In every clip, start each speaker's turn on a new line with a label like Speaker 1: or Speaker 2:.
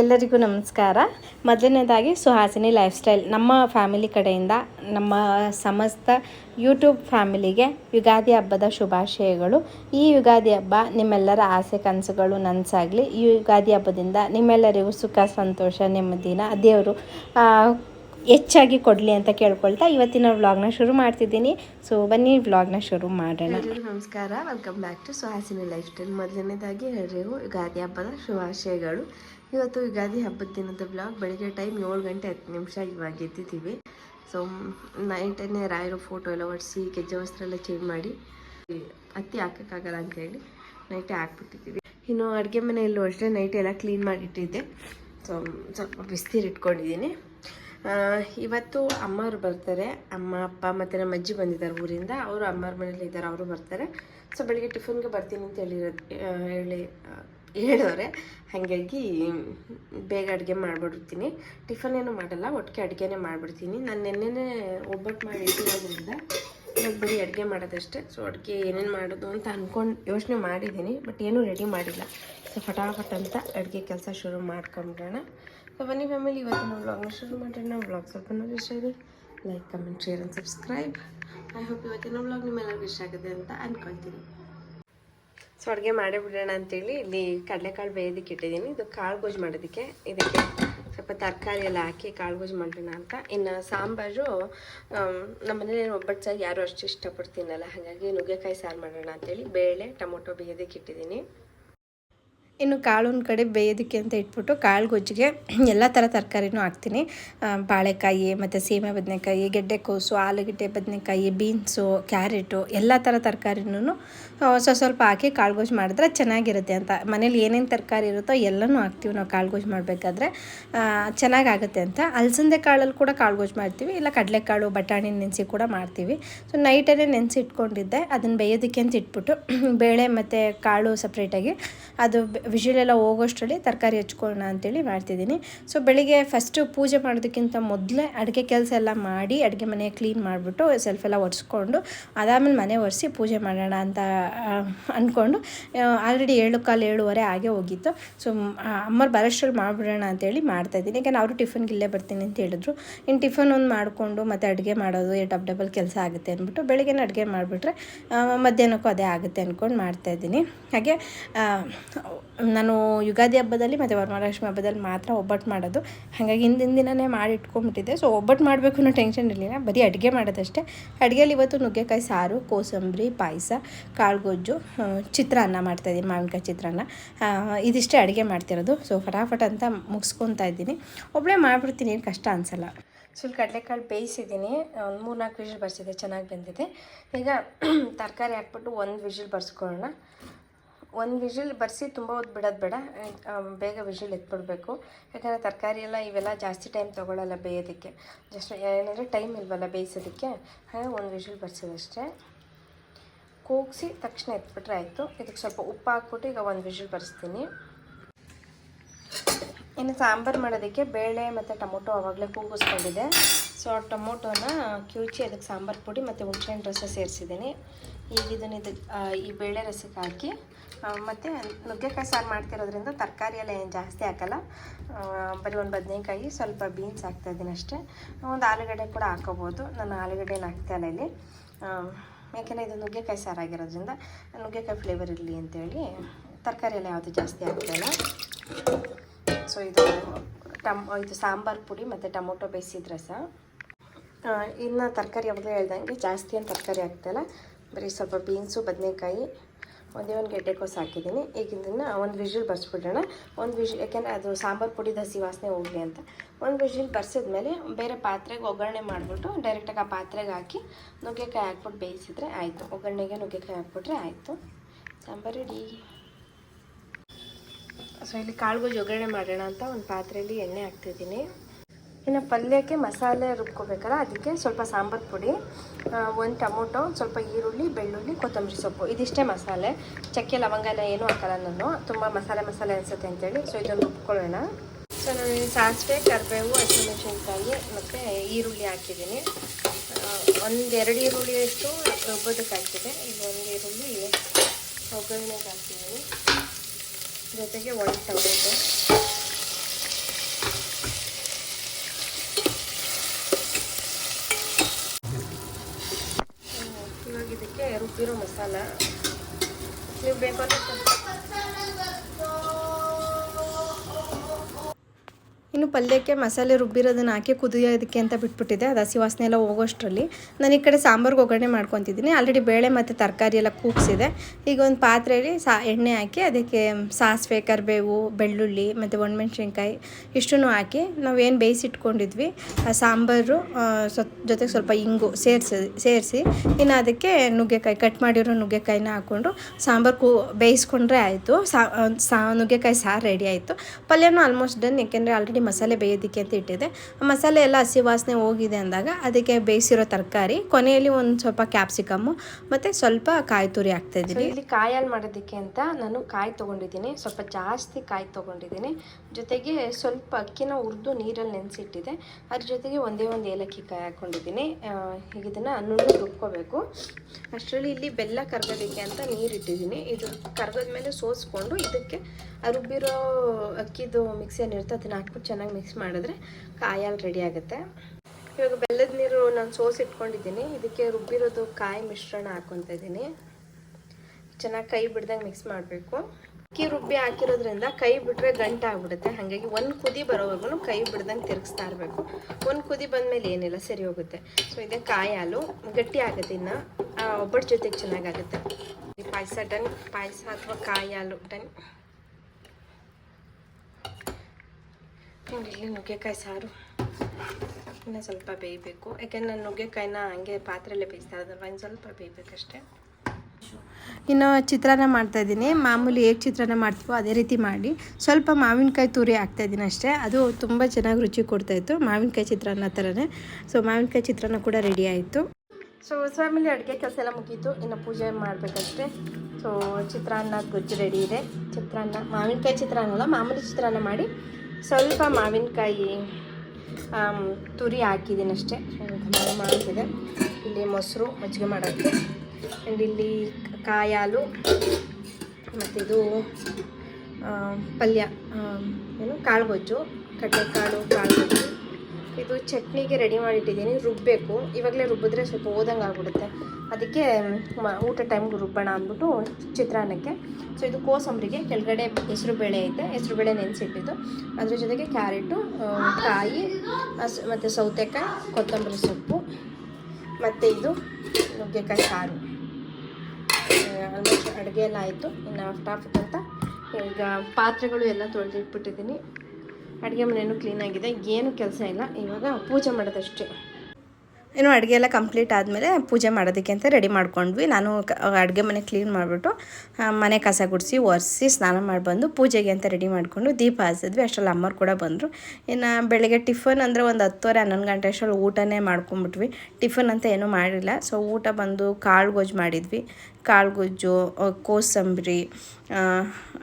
Speaker 1: ಎಲ್ಲರಿಗೂ ನಮಸ್ಕಾರ. ಮೊದಲನೇದಾಗಿ ಸುಹಾಸಿನಿ ಲೈಫ್ ಸ್ಟೈಲ್ ನಮ್ಮ ಫ್ಯಾಮಿಲಿ ಕಡೆಯಿಂದ, ನಮ್ಮ ಸಮಸ್ತ ಯೂಟ್ಯೂಬ್ ಫ್ಯಾಮಿಲಿಗೆ ಯುಗಾದಿ ಹಬ್ಬದ ಶುಭಾಶಯಗಳು. ಈ ಯುಗಾದಿ ಹಬ್ಬ ನಿಮ್ಮೆಲ್ಲರ ಆಸೆ, ಕನಸುಗಳು ನನಸಾಗಲಿ. ಈ ಯುಗಾದಿ ಹಬ್ಬದಿಂದ ನಿಮ್ಮೆಲ್ಲರಿಗೂ ಸುಖ, ಸಂತೋಷ, ನೆಮ್ಮದಿನ. ದೇವರು ಹೆಚ್ಚಾಗಿ ಕೊಡಲಿ ಅಂತ ಕೇಳ್ಕೊಳ್ತಾ ಇವತ್ತಿನ ವ್ಲಾಗ್ನ ಶುರು ಮಾಡ್ತಿದ್ದೀನಿ. ಸೊ ಬನ್ನಿ ವ್ಲಾಗ್ನ ಶುರು ಮಾಡೋಣ.
Speaker 2: ನಮಸ್ಕಾರ. Welcome back to Suhasini lifestyle ಮೊದಲನೇದಾಗಿ ಎಲ್ಲರಿಗೂ ಯುಗಾದಿ ಹಬ್ಬದ ಶುಭಾಶಯಗಳು. ಇವತ್ತು ಯುಗಾದಿ ಹಬ್ಬದ ದಿನದ ಬ್ಲಾಗ್ ಬೆಳಿಗ್ಗೆ ಟೈಮ್ ಏಳು ಗಂಟೆ ಹತ್ತು ನಿಮಿಷ ಇವಾಗ ಎದ್ದಿದ್ದೀವಿ ಸೊ ನೈಟನ್ನೇ ರಾಯರ ಫೋಟೋ ಎಲ್ಲ ಒಡಿಸಿ ಗೆಜ್ಜೆ ವಸ್ತ್ರ ಎಲ್ಲ ಚೇಂಜ್ ಮಾಡಿ ಹತ್ತಿ ಹಾಕೋಕ್ಕಾಗಲ್ಲ ಅಂತೇಳಿ ನೈಟೇ ಹಾಕ್ಬಿಟ್ಟಿದ್ದೀವಿ. ಇನ್ನು ಅಡುಗೆ ಮನೆಯಲ್ಲೂ ಅಷ್ಟೇ ನೈಟ್ ಎಲ್ಲ ಕ್ಲೀನ್ ಮಾಡಿಟ್ಟಿದ್ದೆ ಸೊ ಸ್ವಲ್ಪ ಬಿಸ್ತೀರಿ ಇಟ್ಕೊಂಡಿದ್ದೀನಿ. ಇವತ್ತು ಅಮ್ಮವ್ರು ಬರ್ತಾರೆ. ಅಮ್ಮ, ಅಪ್ಪ ಮತ್ತು ನಮ್ಮ ಅಜ್ಜಿ ಬಂದಿದ್ದಾರೆ ಊರಿಂದ. ಅವರು ಅಮ್ಮವ್ರ ಮನೇಲಿ ಇದ್ದಾರೆ, ಅವರು ಬರ್ತಾರೆ. ಸೊ ಬೆಳಿಗ್ಗೆ ಟಿಫನ್ಗೆ ಬರ್ತೀನಿ ಅಂತ ಹೇಳಿರೋದು ಹೇಳಿ ಹೇಳೋರೆ ಹಾಗಾಗಿ ಬೇಗ ಅಡುಗೆ ಮಾಡಿಬಿಡ್ತೀನಿ. ಟಿಫನ್ ಏನು ಮಾಡಲ್ಲ, ಒಟ್ಟಿಗೆ ಅಡುಗೆನೇ ಮಾಡಿಬಿಡ್ತೀನಿ. ನಾನು ನಿನ್ನೆನೆ ಒಬ್ಬಟ್ಟು ಮಾಡಿ ಇಟ್ಟಿರೋದ್ರಿಂದ ಇವಾಗ ಬರೀ ಅಡುಗೆ ಮಾಡೋದಷ್ಟೇ. ಸೊ ಅಡುಗೆ ಏನೇನು ಮಾಡೋದು ಅಂತ ಅಂದ್ಕೊಂಡು ಯೋಚನೆ ಮಾಡಿದ್ದೀನಿ. ಬಟ್ ಏನೂ ರೆಡಿ ಮಾಡಿಲ್ಲ. ಸೊ ಫಟಾಫಟ್ ಅಂತ ಅಡುಗೆ ಕೆಲಸ ಶುರು ಮಾಡ್ಕೊಂಬಿಡೋಣ ಬನ್ನಿ ಫ್ಯಾಮಿಲಿ ಇವತ್ತಿನ ವ್ಲಾಗ್ನ ಶುರು ಮಾಡೋಣ ವ್ಲಾಗ್ ಸ್ವಲ್ಪ ಇಷ್ಟ ಇದೆ like comment share and subscribe I hope ಇವತ್ತಿನ ವ್ಲಾಗ್ ನಿಮ್ಮೆಲ್ಲರಿಗೂ ಇಷ್ಟ ಆಗುತ್ತೆ ಅಂತ ಅಂದ್ಕೊಳ್ತೀನಿ ಸೊ ಅಡುಗೆ ಮಾಡೇ ಬಿಡೋಣ ಅಂತೇಳಿ ಇಲ್ಲಿ ಕಡಲೆಕಾಳು ಬೇಯೋದಕ್ಕೆ ಇಟ್ಟಿದ್ದೀನಿ ಇದು ಕಾಳು ಗೊಜ್ಜು ಮಾಡೋದಕ್ಕೆ ಇದಕ್ಕೆ ಸ್ವಲ್ಪ ತರಕಾರಿ ಎಲ್ಲ ಹಾಕಿ ಕಾಳು ಗೊಜ್ಜು ಮಾಡೋಣ ಅಂತ ಇನ್ನು ಸಾಂಬಾರು ನಮ್ಮ ಮನೇಲಿ ಒಬ್ಬಟ್ಟು ಸಾರು ಯಾರು ಅಷ್ಟು ಇಷ್ಟಪಡ್ತೀನಲ್ಲ ಹಾಗಾಗಿ ನುಗ್ಗೆಕಾಯಿ ಸಾರು ಮಾಡೋಣ ಅಂತೇಳಿ ಬೇಳೆ ಟೊಮೊಟೊ ಬೇಯೋದಕ್ಕೆ ಇಟ್ಟಿದ್ದೀನಿ
Speaker 1: ಇನ್ನು ಕಾಳು ಒಂದು ಕಡೆ ಬೇಯೋದಕ್ಕೆ ಅಂತ ಇಟ್ಬಿಟ್ಟು ಕಾಳು ಗೊಜ್ಜಿಗೆ ಎಲ್ಲ ಥರ ತರಕಾರಿನೂ ಹಾಕ್ತೀನಿ. ಬಾಳೆಕಾಯಿ ಮತ್ತು ಸೀಮೆ ಬದನೆಕಾಯಿ ಗೆಡ್ಡೆಕೋಸು ಆಲೂಗಡ್ಡೆ ಬದನೆಕಾಯಿ, ಬೀನ್ಸು, ಕ್ಯಾರೆಟು ಎಲ್ಲ ಥರ ತರಕಾರಿನೂ ಸ್ವಲ್ಪ ಸ್ವಲ್ಪ ಹಾಕಿ ಕಾಳು ಗೊಜ್ಜು ಮಾಡಿದ್ರೆ ಚೆನ್ನಾಗಿರುತ್ತೆ ಅಂತ. ಮನೇಲಿ ಏನೇನು ತರಕಾರಿ ಇರುತ್ತೋ ಎಲ್ಲನೂ ಹಾಕ್ತೀವಿ ನಾವು ಕಾಳು ಗೊಜ್ಜು ಮಾಡಬೇಕಾದ್ರೆ ಚೆನ್ನಾಗಾಗುತ್ತೆ ಅಂತ. ಅಲಸಂದೆ ಕಾಳಲ್ಲಿ ಕೂಡ ಕಾಳು ಗೊಜ್ಜು ಮಾಡ್ತೀವಿ, ಇಲ್ಲ ಕಡಲೆಕಾಳು, ಬಟಾಣಿ ನೆನೆಸಿ ಕೂಡ ಮಾಡ್ತೀವಿ. ಸೊ ನೈಟಲ್ಲೇ ನೆನೆಸಿ ಇಟ್ಕೊಂಡಿದ್ದೆ ಅದನ್ನು ಬೇಯೋದಕ್ಕೆ ಅಂತ ಇಟ್ಬಿಟ್ಟು, ಬೇಳೆ ಮತ್ತು ಕಾಳು ಸಪ್ರೇಟಾಗಿ ಅದು ವಿಷಿಲೆಲ್ಲ ಹೋಗೋಷ್ಟರಲ್ಲಿ ತರಕಾರಿ ಹಚ್ಕೊಳ್ಳೋಣ ಅಂತೇಳಿ ಮಾಡ್ತಿದ್ದೀನಿ. ಸೊ ಬೆಳಿಗ್ಗೆ ಫಸ್ಟು ಪೂಜೆ ಮಾಡೋದಕ್ಕಿಂತ ಮೊದಲೇ ಅಡುಗೆ ಕೆಲಸ ಎಲ್ಲ ಮಾಡಿ ಅಡುಗೆ ಮನೆ ಕ್ಲೀನ್ ಮಾಡಿಬಿಟ್ಟು ಸೆಲ್ಫ್ ಎಲ್ಲ ಒರೆಸ್ಕೊಂಡು ಅದಾದಮೇಲೆ ಮನೆ ಒರೆಸಿ ಪೂಜೆ ಮಾಡೋಣ ಅಂತ ಅಂದ್ಕೊಂಡು ಆಲ್ರೆಡಿ ಏಳು ಕಾಲು ಏಳುವರೆ ಹಾಗೆ ಹೋಗಿತ್ತು. ಸೊ ಅಮ್ಮರು ಬರೋಷ್ಟ್ರಲ್ಲಿ ಮಾಡಿಬಿಡೋಣ ಅಂತೇಳಿ ಮಾಡ್ತಾಯಿದ್ದೀನಿ ಯಾಕಂದ್ರೆ ಅವರು ಟಿಫನ್ಗೆ ಇಲ್ಲೇ ಬರ್ತೀನಿ ಅಂತ ಹೇಳಿದ್ರು. ಇನ್ನು ಟಿಫನ್ ಒಂದು ಮಾಡಿಕೊಂಡು ಮತ್ತು ಅಡುಗೆ ಮಾಡೋದು ಡಬ್ ಡಬಲ್ ಕೆಲಸ ಆಗುತ್ತೆ ಅಂದ್ಬಿಟ್ಟು ಬೆಳಗ್ಗೆನೇ ಅಡುಗೆ ಮಾಡಿಬಿಟ್ರೆ ಮಧ್ಯಾಹ್ನಕ್ಕೂ ಅದೇ ಆಗುತ್ತೆ ಅಂದ್ಕೊಂಡು ಮಾಡ್ತಾಯಿದ್ದೀನಿ ಹಾಗೆ ನಾನು ಯುಗಾದಿ ಹಬ್ಬದಲ್ಲಿ ಮತ್ತು ವರಮಹಾಲಕ್ಷ್ಮಿ ಹಬ್ಬದಲ್ಲಿ ಮಾತ್ರ ಒಬ್ಬಟ್ಟು ಮಾಡೋದು. ಹಾಗಾಗಿ ಹಿಂದಿನ ದಿನವೇ ಮಾಡಿ ಇಟ್ಕೊಂಬಿಟ್ಟಿದ್ದೆ ಸೊ ಒಬ್ಬಟ್ಟು ಮಾಡಬೇಕು ಅನ್ನೋ ಟೆನ್ಷನ್ ಇರಲಿಲ್ಲ. ಬರೀ ಅಡುಗೆ ಮಾಡೋದಷ್ಟೇ. ಅಡುಗೆಯಲ್ಲಿ ಇವತ್ತು ನುಗ್ಗೆಕಾಯಿ, ಸಾರು, ಕೋಸಂಬರಿ, ಪಾಯಸ, ಕಾಳುಗೊಜ್ಜು ಗೊಜ್ಜು ಚಿತ್ರಾನ್ನ ಮಾಡ್ತಾಯಿದ್ದೀನಿ ಮಾವಿನಕಾಯಿ ಚಿತ್ರಾನ್ನ. ಇದಿಷ್ಟೇ ಅಡುಗೆ ಮಾಡ್ತಿರೋದು. ಸೊ ಫಟಾಫಟ್ ಅಂತ ಮುಗಿಸ್ಕೊತಾ ಇದ್ದೀನಿ. ಒಬ್ಬಳೇ ಮಾಡಿಬಿಡ್ತೀನಿ, ಏನು ಕಷ್ಟ ಅನಿಸಲ್ಲ. ಸ್ವಲ್ಪ ಕಡಲೆಕಾಳು ಬೇಯಿಸಿದ್ದೀನಿ. ಒಂದು ಮೂರು ನಾಲ್ಕು ವಿಷಲ್ ಬರ್ಸಿದೆ, ಚೆನ್ನಾಗಿ ಬಂದಿದೆ. ಈಗ ತರಕಾರಿ ಹಾಕ್ಬಿಟ್ಟು ಒಂದು ವಿಷಲ್ ಬರ್ಸ್ಕೊಳ್ಳೋಣ. ಒಂದು ವಿಷಲ್ ಬರೆಸಿ ತುಂಬ ಹೊತ್ತು ಬಿಡೋದು ಬೇಡ. ಬೇಗ ವಿಷಲ್ ಎತ್ಬಿಡ್ಬೇಕು. ಯಾಕಂದರೆ ತರಕಾರಿ ಎಲ್ಲ ಇವೆಲ್ಲ ಜಾಸ್ತಿ ಟೈಮ್ ತೊಗೊಳ್ಳಲ್ಲ ಬೇಯೋದಕ್ಕೆ. ಜಸ್ಟ್ ಏನಂದರೆ ಟೈಮ್ ಇಲ್ವಲ್ಲ ಬೇಯಿಸೋದಕ್ಕೆ. ಹಾಗೆ ಒಂದು ವಿಷಲ್ ಬರ್ಸೋದಷ್ಟೇ. ಕೂಗಿಸಿ ತಕ್ಷಣ ಎತ್ಬಿಟ್ರೆ ಆಯಿತು. ಇದಕ್ಕೆ ಸ್ವಲ್ಪ ಉಪ್ಪು ಹಾಕ್ಬಿಟ್ಟು ಈಗ ಒಂದು ವಿಷಲ್ ಬರೆಸ್ತೀನಿ. ಇನ್ನು ಸಾಂಬಾರು ಮಾಡೋದಕ್ಕೆ ಬೇಳೆ ಮತ್ತು ಟೊಮೊಟೊ ಆವಾಗಲೇ ಕೂಗಿಸ್ಕೊಂಡಿದೆ ಸೊ ಟೊಮೊಟೊನ ಕಿವುಚಿ ಅದಕ್ಕೆ ಸಾಂಬಾರು ಪುಡಿ ಮತ್ತು ಹುಣಸೆಹಣ್ಣು ರಸ ಸೇರಿಸಿದ್ದೀನಿ. ಈಗ ಇದನ್ನ ಇದಕ್ಕೆ ಈ ಬೇಳೆ ರಸಕ್ಕೆ ಹಾಕಿ ಮತ್ತು ನುಗ್ಗೆಕಾಯಿ ಸಾರು ಮಾಡ್ತಿರೋದ್ರಿಂದ ತರಕಾರಿ ಎಲ್ಲ ಏನು ಜಾಸ್ತಿ ಹಾಕಲ್ಲ. ಬರೀ ಒಂದು ಬದನೆಕಾಯಿ, ಸ್ವಲ್ಪ ಬೀನ್ಸ್ ಹಾಕ್ತಾ ಇದ್ದೀನಿ ಅಷ್ಟೇ. ಒಂದು ಆಲೂಗಡ್ಡೆ ಕೂಡ ಹಾಕೋಬೋದು. ನಾನು ಆಲೂಗಡ್ಡೆನ ಹಾಕ್ತಾಯಿಲ್ಲ ಇಲ್ಲಿ ಯಾಕೆಂದರೆ ಇದು ನುಗ್ಗೆಕಾಯಿ ಸಾರು ಆಗಿರೋದ್ರಿಂದ ನುಗ್ಗೆಕಾಯಿ ಫ್ಲೇವರ್ ಇರಲಿ ಅಂತೇಳಿ ತರಕಾರಿ ಎಲ್ಲ ಯಾವುದು ಜಾಸ್ತಿ ಹಾಕ್ತಾಯಿಲ್ಲ ಸೊ ಇದು ಟಮ್, ಇದು ಸಾಂಬಾರು ಪುಡಿ ಮತ್ತು ಟೊಮೊಟೊ ಬೇಯಿಸಿದ ರಸ. ಇನ್ನು ತರಕಾರಿ ಯಾವಾಗಲೇ ಹೇಳ್ದಂಗೆ ಜಾಸ್ತಿ ಏನು ತರಕಾರಿ ಹಾಕ್ತಾಯಿಲ್ಲ ಬರೀ ಸ್ವಲ್ಪ ಬೀನ್ಸು, ಬದನೆಕಾಯಿ ಒಂದೇ ಒಂದು ಗೆಡ್ಡೆಕೋಸು ಹಾಕಿದ್ದೀನಿ ಈಗ ಒಂದು ವಿಷಲ್ ಬರ್ಸ್ಬಿಡೋಣ. ಒಂದು ವಿಷ್, ಯಾಕೆಂದರೆ ಅದು ಸಾಂಬಾರು ಪುಡಿ ಹಸಿ ವಾಸನೆ ಹೋಗಲಿ ಅಂತ. ಒಂದು ವಿಷಲ್ ಬರ್ಸಿದ್ಮೇಲೆ ಬೇರೆ ಪಾತ್ರೆಗೆ ಒಗ್ಗರಣೆ ಮಾಡಿಬಿಟ್ಟು ಡೈರೆಕ್ಟಾಗಿ ಆ ಪಾತ್ರೆಗೆ ಹಾಕಿ ನುಗ್ಗೆಕಾಯಿ ಹಾಕ್ಬಿಟ್ಟು ಬೇಯಿಸಿದ್ರೆ ಆಯಿತು. ಒಗ್ಗರಣೆಗೆ ನುಗ್ಗೆಕಾಯಿ ಹಾಕ್ಬಿಟ್ರೆ ಆಯಿತು. ಸಾಂಬಾರು ರೆಡಿ ಸೊ ಇಲ್ಲಿ ಕಾಳುಗೊಜ್ಜು ಒಗ್ಗರಣೆ ಮಾಡೋಣ ಅಂತ ಒಂದು ಪಾತ್ರೆಯಲ್ಲಿ ಎಣ್ಣೆ ಹಾಕ್ತಿದ್ದೀನಿ. ಇನ್ನು ಪಲ್ಯಕ್ಕೆ ಮಸಾಲೆ ರುಬ್ಕೋಬೇಕಲ್ಲ, ಅದಕ್ಕೆ ಸ್ವಲ್ಪ ಸಾಂಬಾರು ಪುಡಿ ಒಂದು ಟೊಮೊಟೊ, ಸ್ವಲ್ಪ ಈರುಳ್ಳಿ, ಬೆಳ್ಳುಳ್ಳಿ, ಕೊತ್ತಂಬರಿ ಸೊಪ್ಪು. ಇದಿಷ್ಟೇ ಮಸಾಲೆ. ಚಕ್ಕೆ ಲವಂಗ ಎಲ್ಲ ಏನೂ ಹಾಕಲ್ಲ ನಾನು. ತುಂಬ ಮಸಾಲೆ ಮಸಾಲೆ ಅನಿಸುತ್ತೆ ಅಂತೇಳಿ. ಸೊ ಇದನ್ನು ರುಬ್ಕೊಳ್ಳೋಣ. ಸೊ ನಾನು ಸಾಸಿವೆ, ಕರಿಬೇವು, ಹಸಿಮೆಣಸಿನ್ಕಾಯಿ ಮತ್ತು ಈರುಳ್ಳಿ ಹಾಕಿದ್ದೀನಿ. ಒಂದು ಎರಡು ಈರುಳ್ಳಿ ಅಷ್ಟು ರುಬ್ಬೋದಕ್ಕೆ ಹಾಕಿದೆ ಈಗ ಒಂದು ಈರುಳ್ಳಿ ಒಗ್ಗರಣೆಗೆ ಹಾಕಿದ್ದೀನಿ ಜೊತೆಗೆ ಒಣ ಟೊಮೆಟೊ.
Speaker 2: ರುಬ್ಬಿರೋ ಮಸಾಲ. ನೀವು ಬೇಕು
Speaker 1: ಇನ್ನು ಪಲ್ಯಕ್ಕೆ ಮಸಾಲೆ ರುಬ್ಬಿರೋದನ್ನು ಹಾಕಿ ಕುದಿಯೋದಕ್ಕೆ ಅಂತ ಬಿಟ್ಬಿಟ್ಟಿದೆ. ಅದು ಹಸಿ ವಾಸನೆ ಎಲ್ಲ ಹೋಗೋಷ್ಟರಲ್ಲಿ. ನಾನು ಈ ಕಡೆ ಸಾಂಬಾರ್ಗೆ ಒಗ್ಗರಣೆ ಮಾಡ್ಕೊತಿದ್ದೀನಿ. ಆಲ್ರೆಡಿ ಬೇಳೆ ಮತ್ತು ತರಕಾರಿ ಎಲ್ಲ ಕೂಗಿಸಿದೆ. ಈಗ ಒಂದು ಪಾತ್ರೆಯಲ್ಲಿ ಸಾ, ಎಣ್ಣೆ ಹಾಕಿ ಅದಕ್ಕೆ ಸಾಸಿವೆ, ಕರಿಬೇವು, ಬೆಳ್ಳುಳ್ಳಿ ಮತ್ತು ಒಣಮೆಣ್ಸಿನ್ಕಾಯಿ ಇಷ್ಟನ್ನು ಹಾಕಿ ನಾವು ಏನು ಬೇಯಿಸಿಟ್ಕೊಂಡಿದ್ವಿ, ಆ ಸಾಂಬಾರು ಜೊತೆಗೆ ಸ್ವಲ್ಪ ಇಂಗು ಸೇರಿಸಿ ಸೇರಿಸಿ ಇನ್ನು ಅದಕ್ಕೆ ನುಗ್ಗೆಕಾಯಿ, ಕಟ್ ಮಾಡಿರೋ ನುಗ್ಗೆಕಾಯಿನ ಹಾಕ್ಕೊಂಡು ಸಾಂಬಾರು ಕೂ, ಬೇಯಿಸ್ಕೊಂಡ್ರೆ ಆಯಿತು. ಸಾ ನುಗ್ಗೆಕಾಯಿ ಸಾರು ರೆಡಿ ಆಯಿತು. ಪಲ್ಯನೂ ಆಲ್ಮೋಸ್ಟ್ ಡನ್ ಯಾಕೆಂದರೆ ಆಲ್ರೆಡಿ ಮಸಾಲೆ ಬೇಯೋದಕ್ಕೆ ಅಂತ ಇಟ್ಟಿದ್ದೆ. ಮಸಾಲೆ ಎಲ್ಲ ಹಸಿ ವಾಸನೆ ಹೋಗಿದೆ ಅಂದಾಗ ಅದಕ್ಕೆ ಬೇಯಿಸಿರೋ ತರಕಾರಿ, ಕೊನೆಯಲ್ಲಿ ಒಂದು ಸ್ವಲ್ಪ ಕ್ಯಾಪ್ಸಿಕಮ್ಮು ಮತ್ತು ಸ್ವಲ್ಪ ಕಾಯಿ ತುರಿ ಹಾಕ್ತಾಯಿದ್ದೀನಿ
Speaker 2: ಇಲ್ಲಿ ಕಾಯಲ್ಲಿ ಮಾಡೋದಕ್ಕೆ ಅಂತ ನಾನು ಕಾಯಿ ತೊಗೊಂಡಿದ್ದೀನಿ. ಸ್ವಲ್ಪ ಜಾಸ್ತಿ ಕಾಯಿ ತೊಗೊಂಡಿದ್ದೀನಿ. ಜೊತೆಗೆ ಸ್ವಲ್ಪ ಅಕ್ಕಿನ ಉರಿದು ನೀರಲ್ಲಿ ನೆನೆಸಿಟ್ಟಿದೆ. ಅದ್ರ ಜೊತೆಗೆ ಒಂದೇ ಒಂದು ಏಲಕ್ಕಿ ಕಾಯಿ ಹಾಕ್ಕೊಂಡಿದ್ದೀನಿ. ಈಗ ಇದನ್ನು ನುಣ್ಣಗೆ ರುಬ್ಕೋಬೇಕು. ಅಷ್ಟರಲ್ಲಿ ಇಲ್ಲಿ ಬೆಲ್ಲ ಕರ್ಗೋದಕ್ಕೆ ಅಂತ ನೀರು ಇಟ್ಟಿದ್ದೀನಿ. ಇದು ಕರ್ಗೋದ್ಮೇಲೆ ಸೋಸ್ಕೊಂಡು ಇದಕ್ಕೆ ರುಬ್ಬಿರೋ ಅಕ್ಕಿದು ಮಿಕ್ಸಿ ಇರ್ತದೆ, ಅದನ್ನ ಹಾಕ್ಬಿಟ್ಟು ಮಿಕ್ಸ್ ಮಾಡಿದ್ರೆ ಕಾಯಲ್ಲಿ ರೆಡಿ ಆಗುತ್ತೆ. ಇವಾಗ ಬೆಲ್ಲದ ನೀರು ನಾನು ಸೋಸ್ ಇಟ್ಕೊಂಡಿದ್ದೀನಿ. ಇದಕ್ಕೆ ರುಬ್ಬಿರೋದು ಕಾಯಿ ಮಿಶ್ರಣ ಹಾಕೊತಾ ಇದ್ದೀನಿ. ಚೆನ್ನಾಗಿ ಕೈ ಬಿಡ್ದಂಗೆ ಮಿಕ್ಸ್ ಮಾಡಬೇಕು. ಅಕ್ಕಿ ರುಬ್ಬಿ ಹಾಕಿರೋದ್ರಿಂದ ಕೈ ಬಿಟ್ಟರೆ ಗಂಟು ಆಗ್ಬಿಡುತ್ತೆ. ಹಾಗಾಗಿ ಒಂದು ಕುದಿ ಬರೋವರೆಗೂ ಕೈ ಬಿಡ್ದಂಗೆ ತಿರುಗಿಸ್ತಾ ಇರಬೇಕು. ಒಂದು ಕುದಿ ಬಂದಮೇಲೆ ಏನಿಲ್ಲ, ಸರಿ ಹೋಗುತ್ತೆ. ಸೊ ಇದೇ ಕಾಯಿ ಹಾಲು. ಗಟ್ಟಿ ಆಗುತ್ತೆ ಇನ್ನು. ಒಬ್ಬಟ್ಟು ಜೊತೆಗೆ ಚೆನ್ನಾಗಾಗುತ್ತೆ ಪಾಯಸ ಟನ್ ಪಾಯಸ ಅಥವಾ ಕಾಯಿ ಹಾಲು ಡನ್. ಇಲ್ಲಿ ನುಗ್ಗೆಕಾಯಿ ಸಾರು. ಇನ್ನು ಸ್ವಲ್ಪ ಬೇಯಬೇಕು. ಯಾಕೆಂದ್ರೆ ನಾನು ನುಗ್ಗೆಕಾಯಿನ ಹಂಗೆ ಪಾತ್ರೆಯಲ್ಲೇ ಬೇಯಿಸ್ತಾ ಇರೋದಲ್ವ? ಇನ್ನು ಸ್ವಲ್ಪ ಬೇಯಬೇಕಷ್ಟೇ.
Speaker 1: ಇನ್ನು ಚಿತ್ರಾನ್ನ ಮಾಡ್ತಾಯಿದ್ದೀನಿ ಮಾಮೂಲಿ ಹೇಗೆ ಚಿತ್ರಾನ್ನ ಮಾಡ್ತೀವೋ ಅದೇ ರೀತಿ ಮಾಡಿ. ಸ್ವಲ್ಪ ಮಾವಿನಕಾಯಿ ತುರಿ ಹಾಕ್ತಾಯಿದ್ದೀನಿ ಅಷ್ಟೇ. ಅದು ತುಂಬ ಚೆನ್ನಾಗಿ ರುಚಿ ಕೊಡ್ತಾಯಿತ್ತು ಮಾವಿನಕಾಯಿ ಚಿತ್ರಾನ್ನ ಥರನೇ. ಸೊ ಮಾವಿನಕಾಯಿ ಚಿತ್ರಾನ್ನ ಕೂಡ ರೆಡಿ ಆಯಿತು.
Speaker 2: ಸೊ ಫ್ಯಾಮಿಲಿ ಅಡುಗೆ ಕೆಲಸ ಎಲ್ಲ ಮುಗೀತು. ಇನ್ನು ಪೂಜೆ ಮಾಡಬೇಕಷ್ಟೇ. ಸೊ ಚಿತ್ರಾನ್ನ ಗೊಜ್ಜು ರೆಡಿ ಇದೆ. ಚಿತ್ರಾನ್ನ ಮಾವಿನಕಾಯಿ ಚಿತ್ರಾನ್ನ ಅಲ್ಲ ಮಾಮೂಲಿ ಚಿತ್ರಾನ್ನ ಮಾಡಿ ಸ್ವಲ್ಪ ಮಾವಿನಕಾಯಿ ತುರಿ ಹಾಕಿದ್ದೀನಿ ಅಷ್ಟೇ. ಮಾಡ್ತಿದೆ ಇಲ್ಲಿ ಮೊಸರು ಮಜ್ಜಿಗೆ ಮಾಡೋಕ್ಕೆ. ಆ್ಯಂಡ್ ಇಲ್ಲಿ ಕಾಯಿ ಹಾಲು ಮತ್ತು ಇದು ಆ, ಪಲ್ಯ ಏನು ಕಾಳು ಗೊಜ್ಜು ಕಡಲೆಕಾಳು ಕಾಳು ಗೊಜ್ಜು ಇದು ಚಟ್ನಿಗೆ ರೆಡಿ ಮಾಡಿಟ್ಟಿದ್ದೀನಿ. ರುಬ್ಬಬೇಕು ಇವಾಗಲೇ ರುಬ್ಬಿದ್ರೆ ಸ್ವಲ್ಪ ಓದಂಗೆ ಆಗ್ಬಿಡುತ್ತೆ. ಅದಕ್ಕೆ ಊಟ ಟೈಮ್ಗೆ ರುಬ್ಬೋಣ ಅಂದ್ಬಿಟ್ಟು ಚಿತ್ರಾನ್ನಕ್ಕೆ. ಸೊ ಇದು ಕೋಸಂಬರಿಗೆ ಕೆಳಗಡೆ ಹೆಸರು ಬೇಳೆ ಐತೆ. ಹೆಸರು ಬೇಳೆ ನೆನೆಸಿಟ್ಟಿದ್ದು. ಅದ್ರ ಜೊತೆಗೆ ಕ್ಯಾರೆಟು ಕಾಯಿ ಮತ್ತು ಸೌತೆಕಾಯಿ, ಕೊತ್ತಂಬರಿ ಸೊಪ್ಪು, ಮತ್ತು ಇದು ನುಗ್ಗೆಕಾಯಿ ಸಾರು. ಆಲ್ಮೋಸ್ಟ್ ಅಡುಗೆ ಎಲ್ಲ ಆಯಿತು. ಇನ್ನು ಟಾಪಿಕ್ ಅಂತ ಈಗ ಪಾತ್ರೆಗಳು ಎಲ್ಲ ತೊಳೆದಿಟ್ಬಿಟ್ಟಿದ್ದೀನಿ. ಅಡುಗೆ ಮನೆಯೂ ಕ್ಲೀನಾಗಿದೆ ಏನು ಕೆಲಸ ಇಲ್ಲ. ಇವಾಗ ಪೂಜೆ ಮಾಡೋದಷ್ಟೇ.
Speaker 1: ಇನ್ನು ಅಡುಗೆ ಎಲ್ಲ ಕಂಪ್ಲೀಟ್ ಆದಮೇಲೆ ಪೂಜೆ ಮಾಡೋದಕ್ಕೆ ಅಂತ ರೆಡಿ ಮಾಡ್ಕೊಂಡ್ವಿ. ನಾನು ಅಡುಗೆ ಮನೆ ಕ್ಲೀನ್ ಮಾಡಿಬಿಟ್ಟು ಮನೆ ಕಸ ಗುಡಿಸಿ, ಒರೆಸಿ, ಸ್ನಾನ ಮಾಡಿ ಬಂದು ಪೂಜೆಗೆ ಅಂತ ರೆಡಿ ಮಾಡಿಕೊಂಡು ದೀಪ ಹಚ್ಚಿದ್ವಿ ಅಷ್ಟರಲ್ಲಿ ಅಮ್ಮರು ಕೂಡ ಬಂದರು. ಇನ್ನು ಬೆಳಗ್ಗೆ ಟಿಫನ್ ಅಂದರೆ ಒಂದು ಹತ್ತುವರೆ, ಹನ್ನೊಂದು ಗಂಟೆ ಅಷ್ಟರಲ್ಲಿ ಊಟನೇ ಮಾಡ್ಕೊಂಬಿಟ್ವಿ ಟಿಫನ್ ಅಂತ ಏನೂ ಮಾಡಿಲ್ಲ. ಸೊ ಊಟ ಬಂದು ಕಾಳು ಗೊಜ್ಜು ಮಾಡಿದ್ವಿ. ಕಾಳು ಗೊಜ್ಜು ಆ, ಕೋಸಂಬರಿ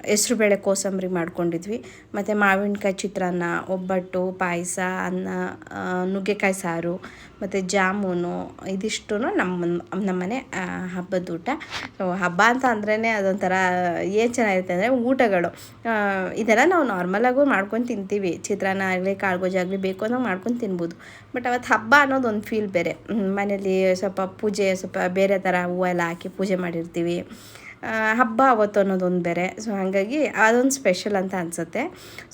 Speaker 1: ಹೆಸ್ರುಬೇಳೆ ಕೋಸಂಬರಿ ಮಾಡ್ಕೊಂಡಿದ್ವಿ. ಮತ್ತು ಮಾವಿನಕಾಯಿ ಚಿತ್ರಾನ್ನ ಒಬ್ಬಟ್ಟು ಪಾಯಸ ಅನ್ನ ನುಗ್ಗೆಕಾಯಿ ಸಾರು ಮತ್ತು ಜಾಮೂನು ಇದಿಷ್ಟು ನಮ್ಮ ನಮ್ಮನೆ ಹಬ್ಬದ ಊಟ. ಹಬ್ಬ ಅಂತ ಅಂದ್ರೇ ಅದೊಂಥರ ಏನು ಚೆನ್ನಾಗಿರುತ್ತೆ ಅಂದರೆ ಊಟಗಳು. ಇದೆಲ್ಲ ನಾವು ನಾರ್ಮಲಾಗೂ ಮಾಡ್ಕೊಂಡು ತಿಂತೀವಿ. ಚಿತ್ರಾನ್ನ ಆಗಲಿ ಕಾಳುಗೊಜ್ಜು ಆಗಲಿ ಬೇಕು ಅನ್ನೋ ಮಾಡ್ಕೊಂಡು ತಿನ್ಬೋದು. ಬಟ್ ಅವತ್ತು ಹಬ್ಬ ಅನ್ನೋದು ಒಂದು ಫೀಲ್ ಬೇರೆ. ಮನೇಲಿ ಸ್ವಲ್ಪ ಪೂಜೆ ಸ್ವಲ್ಪ ಬೇರೆ ಥರ ಹೂವು ಎಲ್ಲ ಹಾಕಿ ಪೂಜೆ ಮಾಡಿರ್ತೀವಿ. ಹಬ್ಬ ಅವತ್ತು ಅನ್ನೋದೊಂದು ಬೇರೆ. ಸೊ ಹಾಗಾಗಿ ಅದೊಂದು ಸ್ಪೆಷಲ್ ಅಂತ ಅನಿಸುತ್ತೆ.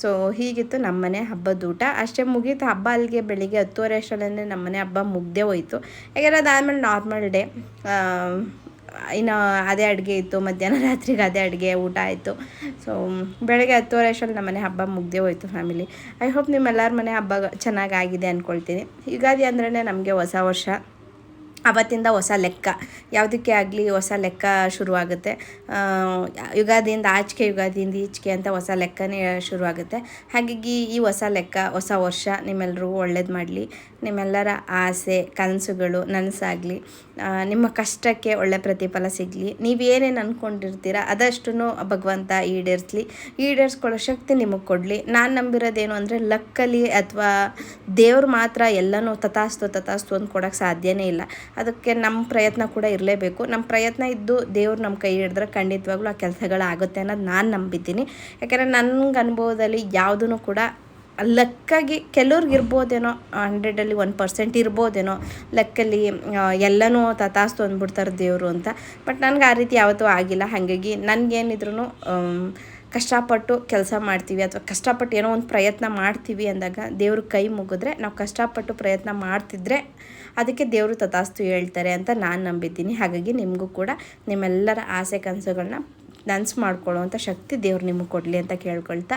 Speaker 1: ಸೊ ಹೀಗಿತ್ತು ನಮ್ಮನೆ ಹಬ್ಬದ ಊಟ. ಅಷ್ಟೇ ಮುಗೀತು. ಹಬ್ಬ ಅಲ್ಲಿಗೆ ಬೆಳಿಗ್ಗೆ ಹತ್ತುವರೆ ಅಷ್ಟರಲ್ಲೇ ನಮ್ಮನೆ ಹಬ್ಬ ಮುಗ್ದೇ ಹೋಯಿತು. ಯಾಕೆಂದರೆ ಅದಾದಮೇಲೆ ನಾರ್ಮಲ್ ಡೇ ಇನ್ನು ಅದೇ ಅಡುಗೆ ಇತ್ತು. ಮಧ್ಯಾಹ್ನ ರಾತ್ರಿಗೆ ಅದೇ ಅಡುಗೆ, ಊಟ ಆಯಿತು. ಸೊ ಬೆಳಗ್ಗೆ ಹತ್ತುವರೆ ಅಷ್ಟರಲ್ಲಿ ನಮ್ಮನೆ ಹಬ್ಬ ಮುಗ್ದೇ ಹೋಯಿತು ಫ್ಯಾಮಿಲಿ ಐ ಹೋಪ್ ನಿಮ್ಮೆಲ್ಲರ ಮನೆ ಹಬ್ಬ ಚೆನ್ನಾಗಾಗಿದೆ ಅಂದ್ಕೊಳ್ತೀನಿ ಯುಗಾದಿ ಅಂದ್ರೇ ನಮಗೆ ಹೊಸ ವರ್ಷ. ಅವತ್ತಿಂದ ಹೊಸ ಲೆಕ್ಕ, ಯಾವುದಕ್ಕೆ ಆಗಲಿ ಹೊಸ ಲೆಕ್ಕ ಶುರುವಾಗುತ್ತೆ. ಯುಗಾದಿಯಿಂದ ಆಚೆಗೆ, ಯುಗಾದಿಯಿಂದ ಈಚೆಗೆ ಅಂತ ಹೊಸ ಲೆಕ್ಕನೇ ಶುರುವಾಗುತ್ತೆ. ಹಾಗಾಗಿ ಈ ಹೊಸ ಲೆಕ್ಕ, ಹೊಸ ವರ್ಷ ನಿಮ್ಮೆಲ್ಲರಿಗೂ ಒಳ್ಳೇದು ಮಾಡಲಿ. ನಿಮ್ಮೆಲ್ಲರ ಆಸೆ, ಕನಸುಗಳು ನನಸಾಗಲಿ. ನಿಮ್ಮ ಕಷ್ಟಕ್ಕೆ ಒಳ್ಳೆ ಪ್ರತಿಫಲ ಸಿಗಲಿ. ನೀವೇನೇನು ಅಂದ್ಕೊಂಡಿರ್ತೀರ ಅದಷ್ಟು ಭಗವಂತ ಈಡೇರಿಸಲಿ. ಈಡೇರಿಸ್ಕೊಳ್ಳೋ ಶಕ್ತಿ ನಿಮಗೆ ಕೊಡಲಿ. ನಾನು ನಂಬಿರೋದೇನು ಅಂದರೆ ಲಕ್ಕಲಿ ಅಥವಾ ದೇವ್ರು ಮಾತ್ರ ಎಲ್ಲನೂ ತಥಾಸ್ತು ತಥಾಸ್ತು ಅಂತ ಕೊಡೋಕ್ಕೆ ಸಾಧ್ಯವೇ ಇಲ್ಲ. ಅದಕ್ಕೆ ನಮ್ಮ ಪ್ರಯತ್ನ ಕೂಡ ಇರಲೇಬೇಕು. ನಮ್ಮ ಪ್ರಯತ್ನ ಇದ್ದು ದೇವ್ರು ನಮ್ಮ ಕೈ ಹಿಡಿದ್ರೆ ಖಂಡಿತವಾಗ್ಲೂ ಆ ಕೆಲಸಗಳಾಗುತ್ತೆ ಅನ್ನೋದು ನಾನು ನಂಬಿದ್ದೀನಿ. ಯಾಕೆಂದರೆ ನನ್ಗೆ ಅನುಭವದಲ್ಲಿ ಯಾವುದೂ ಕೂಡ ಲೆಕ್ಕಾಗಿ ಕೆಲವ್ರಿಗೆ ಇರ್ಬೋದೇನೋ ಹಂಡ್ರೆಡಲ್ಲಿ ಒನ್ ಪರ್ಸೆಂಟ್ ಇರ್ಬೋದೇನೋ, ಲೆಕ್ಕಲ್ಲಿ ಎಲ್ಲನೂ ತತಾಸ್ತು ಅಂದ್ಬಿಡ್ತಾರೆ ದೇವರು ಅಂತ. ಬಟ್ ನನಗೆ ಆ ರೀತಿ ಯಾವತ್ತೂ ಆಗಿಲ್ಲ. ಹಾಗಾಗಿ ನನಗೇನಿದ್ರು ಕಷ್ಟಪಟ್ಟು ಕೆಲಸ ಮಾಡ್ತೀವಿ ಅಥವಾ ಕಷ್ಟಪಟ್ಟು ಏನೋ ಒಂದು ಪ್ರಯತ್ನ ಮಾಡ್ತೀವಿ ಅಂದಾಗ ದೇವ್ರ ಕೈ ಮುಗಿದ್ರೆ, ನಾವು ಕಷ್ಟಪಟ್ಟು ಪ್ರಯತ್ನ ಮಾಡ್ತಿದ್ರೆ ಅದಕ್ಕೆ ದೇವರು ತಥಾಸ್ತು ಹೇಳ್ತಾರೆ ಅಂತ ನಾನು ನಂಬಿದ್ದೀನಿ. ಹಾಗಾಗಿ ನಿಮಗೂ ಕೂಡ ನಿಮ್ಮೆಲ್ಲರ ಆಸೆ ಕನಸುಗಳನ್ನ ನನಸು ಮಾಡ್ಕೊಳ್ಳೋವಂಥ ಶಕ್ತಿ ದೇವ್ರು ನಿಮಗೆ ಕೊಡಲಿ ಅಂತ ಕೇಳ್ಕೊಳ್ತಾ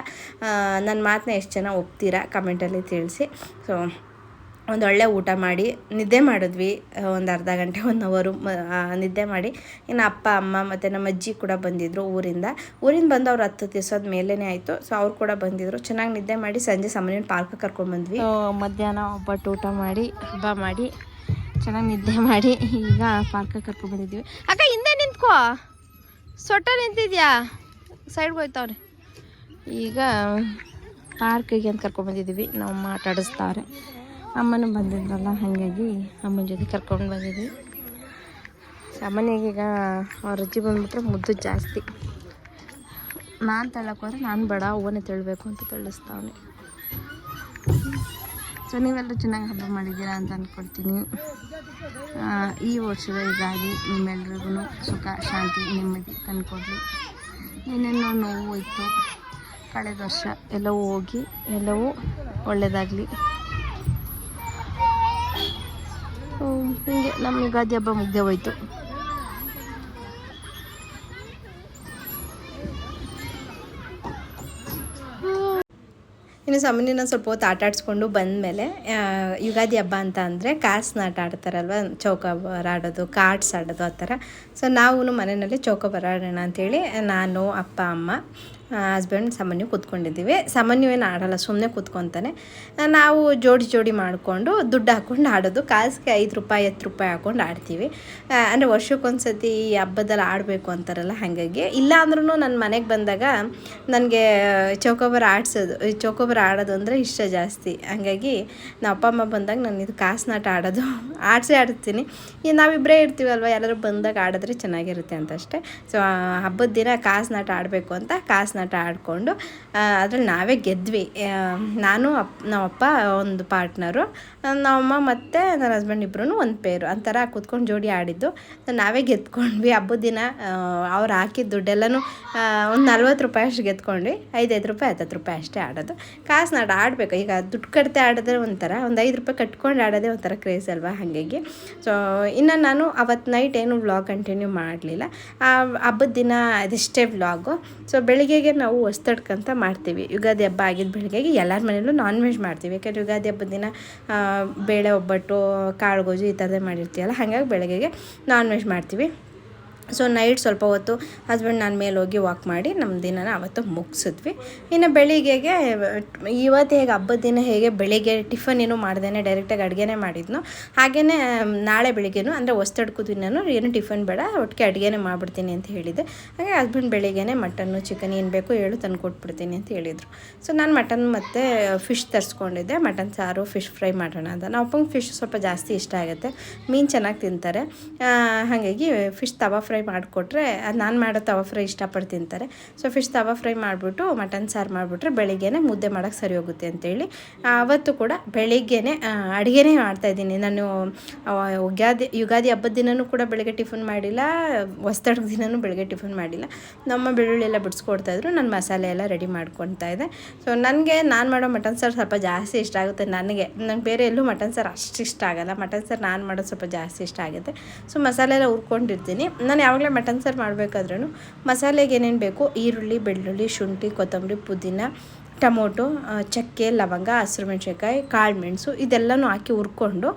Speaker 1: ನನ್ನ ಮಾತನ್ನ ಎಷ್ಟು ಜನ ಒಪ್ತೀರಾ? ಕಮೆಂಟಲ್ಲಿ ತಿಳಿಸಿ. ಸೊ ಒಂದು ಒಳ್ಳೆ ಊಟ ಮಾಡಿ, ನಿದ್ದೆ ಮಾಡಿದ್ವಿ ಒಂದು ಅರ್ಧ ಗಂಟೆ ಒನ್ ಅವರು ನಿದ್ದೆ ಮಾಡಿ. ಇನ್ನು ಅಪ್ಪ, ಅಮ್ಮ ಮತ್ತು ನಮ್ಮ ಅಜ್ಜಿ ಕೂಡ ಬಂದಿದ್ದರು ಊರಿಂದ. ಊರಿಂದ ಬಂದು ಅವ್ರು ಹತ್ತು ದಿವಸದ ಮೇಲೇ ಆಯಿತು. ಸೊ ಅವ್ರು ಕೂಡ ಬಂದಿದ್ದರು ಚೆನ್ನಾಗಿ ನಿದ್ದೆ ಮಾಡಿ ಸಂಜೆ ಸಾಮಾನ್ಯ ಪಾರ್ಕ್ ಕರ್ಕೊಂಡ್ಬಂದ್ವಿ ಮಧ್ಯಾಹ್ನ ಒಬ್ಬಟ್ಟು ಊಟ ಮಾಡಿ, ಹಬ್ಬ ಮಾಡಿ, ಚೆನ್ನಾಗಿ ನಿದ್ದೆ ಮಾಡಿ ಈಗ ಪಾರ್ಕ್ ಕರ್ಕೊಂಡ್ಬಂದಿದ್ವಿ ಅಕ್ಕ, ಹಿಂದೆ ನಿಂತ್ಕೋ. ಸೊಟ್ಟ ನಿಂತಿದ್ಯಾ? ಸೈಡ್ಗೆ ಹೋಯ್ತವ್ರೆ. ಈಗ ಪಾರ್ಕಿಗೆ ಅಂತ ಕರ್ಕೊಂಡ್ಬಂದಿದ್ದೀವಿ ನಾವು ಆಡಿಸ್ತಾರೆ ಅಮ್ಮನೂ ಬಂದಿದ್ರಲ್ಲ ಹಾಗಾಗಿ ಅಮ್ಮನ ಜೊತೆ ಕರ್ಕೊಂಡು ಬಂದಿದ್ವಿ. ಸಾಮಾನ್ಯವಾಗಿ ಈಗ ಅವ್ರ ಅಜ್ಜಿ ಬಂದ್ಬಿಟ್ರೆ ಮುದ್ದು ಜಾಸ್ತಿ. ನಾನು ತಳ್ಳಕ್ಕೆ ನಾನು ಬೇಡ ಅವನೇ ತಳ್ಳಬೇಕು ಅಂತ ತಳ್ಳಿಸ್ತಾವನೆ. ಸೊ, ನೀವೆಲ್ಲರೂ ಚೆನ್ನಾಗಿ ಹಬ್ಬ ಮಾಡಿದ್ದೀರಾ ಅಂತ ಅಂದ್ಕೊಳ್ತೀನಿ ಈ ವರ್ಷದ ಇದಾಗಿ ನಿಮ್ಮೆಲ್ರಿಗೂ ಸುಖ, ಶಾಂತಿ, ನೆಮ್ಮದಿ ತಂದ್ಕೊಡ್ಲಿ. ಏನೇನೋ ನೋವು ಇತ್ತು. ಕಳೆದ ವರ್ಷ ಎಲ್ಲವೂ ಹೋಗಿ, ಎಲ್ಲವೂ ಒಳ್ಳೆಯದಾಗಲಿ ಹೀಗೆ ನಮ್ಮ ಯುಗಾದಿ ಹಬ್ಬ ಮುಗ್ದೆ ಹೋಯ್ತು. ಇನ್ನು ಸಾಮಾನ್ಯನ ಸ್ವಲ್ಪ ಹೊತ್ತು ಆಟ ಆಡಿಸ್ಕೊಂಡು ಬಂದಮೇಲೆ ಯುಗಾದಿ ಹಬ್ಬ ಅಂತ ಅಂದರೆ ಕಾಸ್ನ ಆಟ ಆಡ್ತಾರಲ್ವ ಚೌಕಾಬಾರ ಆಡೋದು ಕಾರ್ಡ್ಸ್ ಆಡೋದು ಆ ಥರ. ಸೊ ನಾವು ಮನೆಯಲ್ಲಿ ಚೌಕಾಬಾರ ಆಡೋಣ ಅಂತೇಳಿ ನಾನು, ಅಪ್ಪ, ಅಮ್ಮ ಹಸ್ಬೆಂಡ್ ಸಾಮಾನ್ಯ ಕೂತ್ಕೊಂಡಿದ್ದೀವಿ. ಸಾಮಾನ್ಯವೇನು ಆಡೋಲ್ಲ ಸುಮ್ಮನೆ ಕೂತ್ಕೊತಾನೆ. ನಾವು ಜೋಡಿ ಜೋಡಿ ಮಾಡಿಕೊಂಡು ದುಡ್ಡು ಹಾಕ್ಕೊಂಡು ಆಡೋದು. ಕಾಸಿಗೆ ಐದು ರೂಪಾಯಿ, ಹತ್ತು ರೂಪಾಯಿ ಹಾಕ್ಕೊಂಡು ಆಡ್ತೀವಿ. ಅಂದರೆ ವರ್ಷಕ್ಕೊಂದ್ಸತಿ ಈ ಹಬ್ಬದಲ್ಲಿ ಆಡಬೇಕು ಅಂತಾರಲ್ಲ ಹಾಗಾಗಿ. ಇಲ್ಲ ಅಂದ್ರೂ ನನ್ನ ಮನೆಗೆ ಬಂದಾಗ ನನಗೆ ಚೌಕೋಬಾರ ಆಡಿಸೋದು, ಚೌಕೋಬಾರ ಆಡೋದು ಅಂದರೆ ಇಷ್ಟ ಜಾಸ್ತಿ. ಹಾಗಾಗಿ ನಮ್ಮ ಅಪ್ಪ, ಅಮ್ಮ ಬಂದಾಗ ನಾನು ಇದು ಕಾಸ್ನಾಟ ಆಡೋದು. ಆಡಿಸೇ ಆಡ್ತೀನಿ. ಈ ನಾವಿಬ್ಬರೇ ಇರ್ತೀವಲ್ವ ಎಲ್ಲರೂ ಬಂದಾಗ ಆಡಿದ್ರೆ ಚೆನ್ನಾಗಿರುತ್ತೆ ಅಂತ ಅಷ್ಟೇ. ಸೊ ಹಬ್ಬದ ದಿನ ಕಾಸ್ನಾಟ ಆಡಬೇಕು ಅಂತ ಕಾಸ್ನಾಟ ಆಡಿಕೊಂಡು ಅದ್ರಲ್ಲಿ ನಾವೇ ಗೆದ್ವಿ. ಆ, ನಾನು ಅಪ್ ನಮ್ಮಪ್ಪ ಒಂದು ಪಾರ್ಟ್ನರು. ನಮ್ಮಮ್ಮ ಮತ್ತು ನನ್ನ ಹಸ್ಬೆಂಡ್ ಇಬ್ಬರೂ ಒಂದು ಪೇರು ಅಂಥರ ಕೂತ್ಕೊಂಡು ಜೋಡಿ ಆಡಿದ್ದು. ನಾವೇ ಗೆದ್ಕೊಂಡ್ವಿ. ಹಬ್ಬದ ದಿನ ಅವ್ರು ಹಾಕಿದ ದುಡ್ಡೆಲ್ಲನೂ ಒಂದು ನಲ್ವತ್ತು ರೂಪಾಯಿ ಅಷ್ಟು ಗೆದ್ಕೊಂಡ್ವಿ. ಐದೈದು ರೂಪಾಯಿ ಹತ್ತತ್ತು ರೂಪಾಯಿ ಅಷ್ಟೇ ಆಡೋದು. ಕಾಸು ಆಡಬೇಕು. ಈಗ ದುಡ್ಡು ಕಟ್ತೆ ಆಡಿದ್ರೆ ಒಂಥರ ಒಂದು ಐದು ರೂಪಾಯಿ ಕಟ್ಕೊಂಡು ಆಡೋದೇ ಒಂಥರ ಕ್ರೇಜ್ ಅಲ್ವಾ ಹಾಗಾಗಿ. ಸೊ ಇನ್ನು ನಾನು ಅವತ್ತು ನೈಟ್ ಏನು ವ್ಲಾಗ್ ಕಂಟಿನ್ಯೂ ಮಾಡಲಿಲ್ಲ. ಹಬ್ಬದ ದಿನ ಅದಿಷ್ಟೇ ವ್ಲಾಗು ಸೊ ಬೆಳಿಗ್ಗೆಗೆ ನಾವು ಹೊಸ್ತಡ್ಕಂತ ಮಾಡ್ತೀವಿ. ಯುಗಾದಿ ಹಬ್ಬ ಆಗಿದ್ದ ಬೆಳಗ್ಗೆಗೆ ಎಲ್ಲರ ಮನೇಲೂ ನಾನ್ ವೆಜ್ ಮಾಡ್ತೀವಿ. ಯಾಕಂದರೆ ಯುಗಾದಿ ಹಬ್ಬದ ದಿನ ಬೇಳೆ ಒಬ್ಬಟ್ಟು, ಕಾಳು ಗೊಜ್ಜು ಈ ಥರದೇ ಮಾಡಿರ್ತೀವಲ್ಲ, ಹಾಗಾಗಿ ಬೆಳಗ್ಗೆಗೆ ನಾನ್ ವೆಜ್ ಮಾಡ್ತೀವಿ. ಸೊ ನೈಟ್ ಸ್ವಲ್ಪ ಹೊತ್ತು ಹಸ್ಬೆಂಡ್ ನಾನು ಮೇಲೆ ಹೋಗಿ ವಾಕ್ ಮಾಡಿ ನಮ್ಮ ದಿನನ ಅವತ್ತು ಮುಗಿಸಿದ್ವಿ. ಇನ್ನು ಬೆಳಿಗ್ಗೆಗೆ, ಇವತ್ತು ಹೇಗೆ ಹಬ್ಬದ ದಿನ ಹೇಗೆ ಬೆಳಿಗ್ಗೆ ಟಿಫನ್ ಏನು ಮಾಡ್ದೇನೆ ಡೈರೆಕ್ಟಾಗಿ ಅಡುಗೆನೇ ಮಾಡಿದ್ನು. ಹಾಗೆಯೇ ನಾಳೆ ಬೆಳಿಗ್ಗೆನೂ ಅಂದರೆ ಹೊಸ್ತಡ್ಕು ನಾನು ಏನು ಟಿಫನ್ ಬೇಡ, ಒಟ್ಟಿಗೆ ಅಡುಗೆನೇ ಮಾಡಿಬಿಡ್ತೀನಿ ಅಂತ ಹೇಳಿದ್ದೆ ಹಾಗೆ ಹಸ್ಬೆಂಡ್ ಬೆಳಿಗ್ಗೆನೇ ಮಟನ್ನು ಚಿಕನ್ ಏನು ಬೇಕು ಹೇಳು ತಂದು ಕೊಟ್ಬಿಡ್ತೀನಿ ಅಂತ ಹೇಳಿದರು. ಸೊ ನಾನು ಮಟನ್ ಮತ್ತು ಫಿಶ್ ತರಿಸ್ಕೊಂಡಿದ್ದೆ. ಮಟನ್ ಸಾರು ಫಿಶ್ ಫ್ರೈ ಮಾಡೋಣ ಅಂತ. ನಾವು ಫಿಶ್ ಸ್ವಲ್ಪ ಜಾಸ್ತಿ ಇಷ್ಟ ಆಗುತ್ತೆ. ಮೀನು ಚೆನ್ನಾಗಿ ತಿಂತಾರೆ. ಹಾಗಾಗಿ ಫಿಶ್ ತವಾ ಮಾಡಿಕೊಟ್ರೆ, ಅದು ನಾನು ಮಾಡೋ ತವಾ ಫ್ರೈ ಇಷ್ಟಪಟ್ಟು ತಿಂತಾರೆ. ಸೊ ಫಿಶ್ ತವಾ ಫ್ರೈ ಮಾಡಿಬಿಟ್ಟು, ಮಟನ್ ಸಾರು ಮಾಡಿಬಿಟ್ರೆ ಬೆಳಿಗ್ಗೆನೇ ಮುದ್ದೆ ಮಾಡೋಕ್ಕೆ ಸರಿ ಹೋಗುತ್ತೆ ಅಂತೇಳಿ. ಅವತ್ತು ಕೂಡ ಬೆಳಿಗ್ಗೆ ಅಡುಗೆನೇ ಮಾಡ್ತಾಯಿದ್ದೀನಿ ನಾನು ಯುಗಾದಿ ಯುಗಾದಿ ಹಬ್ಬದ ದಿನವೂ ಕೂಡ ಬೆಳಗ್ಗೆ ಟಿಫನ್ ಮಾಡಿಲ್ಲ ಹೊಸ್ತಡ್ಕ ದಿನವೂ ಬೆಳಗ್ಗೆ ಟಿಫನ್ ಮಾಡಿಲ್ಲ. ನಮ್ಮ ಬೆಳ್ಳುಳ್ಳಿ ಎಲ್ಲ ಬಿಡಿಸ್ಕೊಡ್ತಾಯಿದ್ರು ನಾನು ಮಸಾಲೆ ಎಲ್ಲ ರೆಡಿ ಮಾಡ್ಕೊತಾ ಇದೆ ಸೊ ನನಗೆ ನಾನು ಮಾಡೋ ಮಟನ್ ಸಾರು ಸ್ವಲ್ಪ ಜಾಸ್ತಿ ಇಷ್ಟ ಆಗುತ್ತೆ ನನಗೆ. ನಂಗೆ ಬೇರೆ ಎಲ್ಲೂ ಮಟನ್ ಸಾರು ಅಷ್ಟು ಇಷ್ಟ ಆಗಲ್ಲ. ಮಟನ್ ಸಾರು ನಾನು ಮಾಡೋದು ಸ್ವಲ್ಪ ಜಾಸ್ತಿ ಇಷ್ಟ ಆಗುತ್ತೆ. ಸೊ ಮಸಾಲೆ ಎಲ್ಲ ಹುರ್ಕೊಂಡಿರ್ತೀನಿ. ನಾನು ಯಾವಾಗಲೇ ಮಟನ್ ಸಾರು ಮಾಡಬೇಕಾದ್ರೂ ಮಸಾಲೆಗೆ ಏನೇನು ಬೇಕು? ಈರುಳ್ಳಿ, ಬೆಳ್ಳುಳ್ಳಿ, ಶುಂಠಿ, ಕೊತ್ತಂಬರಿ, ಪುದೀನ, ಟೊಮೊಟೊ ಚಕ್ಕೆ, ಲವಂಗ ಹಸಿರು ಮೆಣಸಿನ್ಕಾಯಿ ಕಾಳು ಮೆಣಸು ಇದೆಲ್ಲನೂ ಹಾಕಿ ಹುರ್ಕೊಂಡು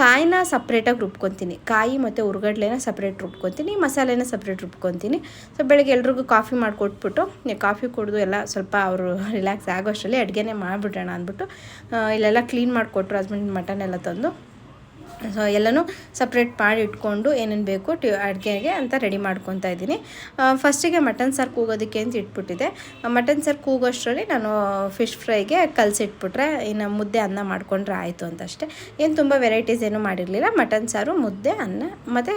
Speaker 1: ಕಾಯಿನ ಸಪ್ರೇಟಾಗಿ ರುಬ್ಕೊತೀನಿ. ಕಾಯಿ ಮತ್ತು ಉರ್ಗಡ್ಲೆನ ಸಪ್ರೇಟ್ ರುಬ್ಕೊತೀನಿ, ಮಸಾಲೆನ ಸಪ್ರೇಟ್ ರುಬ್ಕೊತೀನಿ. ಸೊ ಬೆಳಗ್ಗೆ ಎಲ್ರಿಗೂ ಕಾಫಿ ಮಾಡಿಕೊಟ್ಬಿಟ್ಟು ಕಾಫಿ ಕುಡಿದು ಎಲ್ಲ ಸ್ವಲ್ಪ ಅವರು ರಿಲ್ಯಾಕ್ಸ್ ಆಗೋ ಅಷ್ಟರಲ್ಲಿ ಅಡುಗೆನೇ ಮಾಡಿಬಿಡೋಣ ಅಂದ್ಬಿಟ್ಟು ಇಲ್ಲೆಲ್ಲ ಕ್ಲೀನ್ ಮಾಡಿಕೊಟ್ರು ಹಸ್ಬೆಂಡ್ ಮಟನ್ ಎಲ್ಲ ತಂದು. ಸೊ ಎಲ್ಲನೂ ಸಪ್ರೇಟ್ ಮಾಡಿ ಇಟ್ಕೊಂಡು ಏನೇನು ಬೇಕು ಟಿ ಅಡುಗೆಗೆ ಅಂತ ರೆಡಿ ಮಾಡ್ಕೊತಾ ಇದ್ದೀನಿ. ಫಸ್ಟಿಗೆ ಮಟನ್ ಸಾರು ಕೂಗೋದಕ್ಕೆ ಅಂತ ಇಟ್ಬಿಟ್ಟಿದೆ. ಮಟನ್ ಸಾರು ಕೂಗೋಷ್ಟರಲ್ಲಿ ನಾನು ಫಿಶ್ ಫ್ರೈಗೆ ಕಲಸಿಟ್ಬಿಟ್ರೆ ಇನ್ನು ಮುದ್ದೆ ಅನ್ನ ಮಾಡ್ಕೊಂಡ್ರೆ ಆಯಿತು ಅಂತ ಅಷ್ಟೇ ಏನು ತುಂಬ ವೆರೈಟೀಸ್ ಏನೂ ಮಾಡಿರಲಿಲ್ಲ. ಮಟನ್ ಸಾರು, ಮುದ್ದೆ, ಅನ್ನ ಮತ್ತು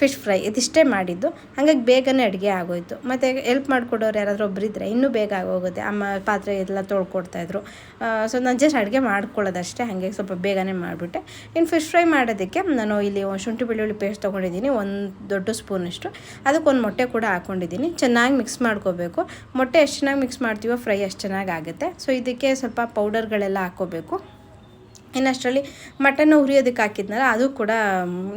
Speaker 1: ಫಿಶ್ ಫ್ರೈ ಇದಿಷ್ಟೇ ಮಾಡಿದ್ದು. ಹಾಗಾಗಿ ಬೇಗನೆ ಅಡುಗೆ ಆಗೋಯ್ತು. ಮತ್ತು ಎಲ್ಪ್ ಮಾಡಿಕೊಡೋರು ಯಾರಾದರೂ ಒಬ್ಬರು ಇದ್ದರೆ ಇನ್ನೂ ಬೇಗ ಆಗೋಗುತ್ತೆ. ಅಮ್ಮ ಪಾತ್ರೆ ಎಲ್ಲ ತೊಳ್ಕೊಡ್ತಾಯಿದ್ರು ಸೊ ನಾನು ಜಸ್ಟ್ ಅಡುಗೆ ಮಾಡ್ಕೊಳ್ಳೋದಷ್ಟೇ. ಹಾಗೆ ಸ್ವಲ್ಪ ಬೇಗನೆ ಮಾಡಿಬಿಟ್ಟೆ. ಇನ್ನು ಫಿಶ್ ಫ್ರೈ ಮಾಡೋದಕ್ಕೆ ನಾನು ಇಲ್ಲಿ ಶುಂಠಿ ಬೆಳ್ಳುಳ್ಳಿ ಪೇಸ್ಟ್ ತೊಗೊಂಡಿದ್ದೀನಿ, ಒಂದು ದೊಡ್ಡ ಸ್ಪೂನಷ್ಟು. ಅದಕ್ಕೊಂದು ಮೊಟ್ಟೆ ಕೂಡ ಹಾಕ್ಕೊಂಡಿದ್ದೀನಿ ಚೆನ್ನಾಗಿ ಮಿಕ್ಸ್ ಮಾಡ್ಕೋಬೇಕು. ಮೊಟ್ಟೆ ಎಷ್ಟು ಚೆನ್ನಾಗಿ ಮಿಕ್ಸ್ ಮಾಡ್ತೀವೋ ಫ್ರೈ ಅಷ್ಟು ಚೆನ್ನಾಗಿ ಆಗುತ್ತೆ. ಸೊ ಇದಕ್ಕೆ ಸ್ವಲ್ಪ ಪೌಡರ್ಗಳೆಲ್ಲ ಹಾಕ್ಕೋಬೇಕು. ಇನ್ನು ಅಷ್ಟರಲ್ಲಿ ಮಟನ್ ಹುರಿಯೋದಕ್ಕೆ ಹಾಕಿದ್ನಲ್ಲ, ಅದು ಕೂಡ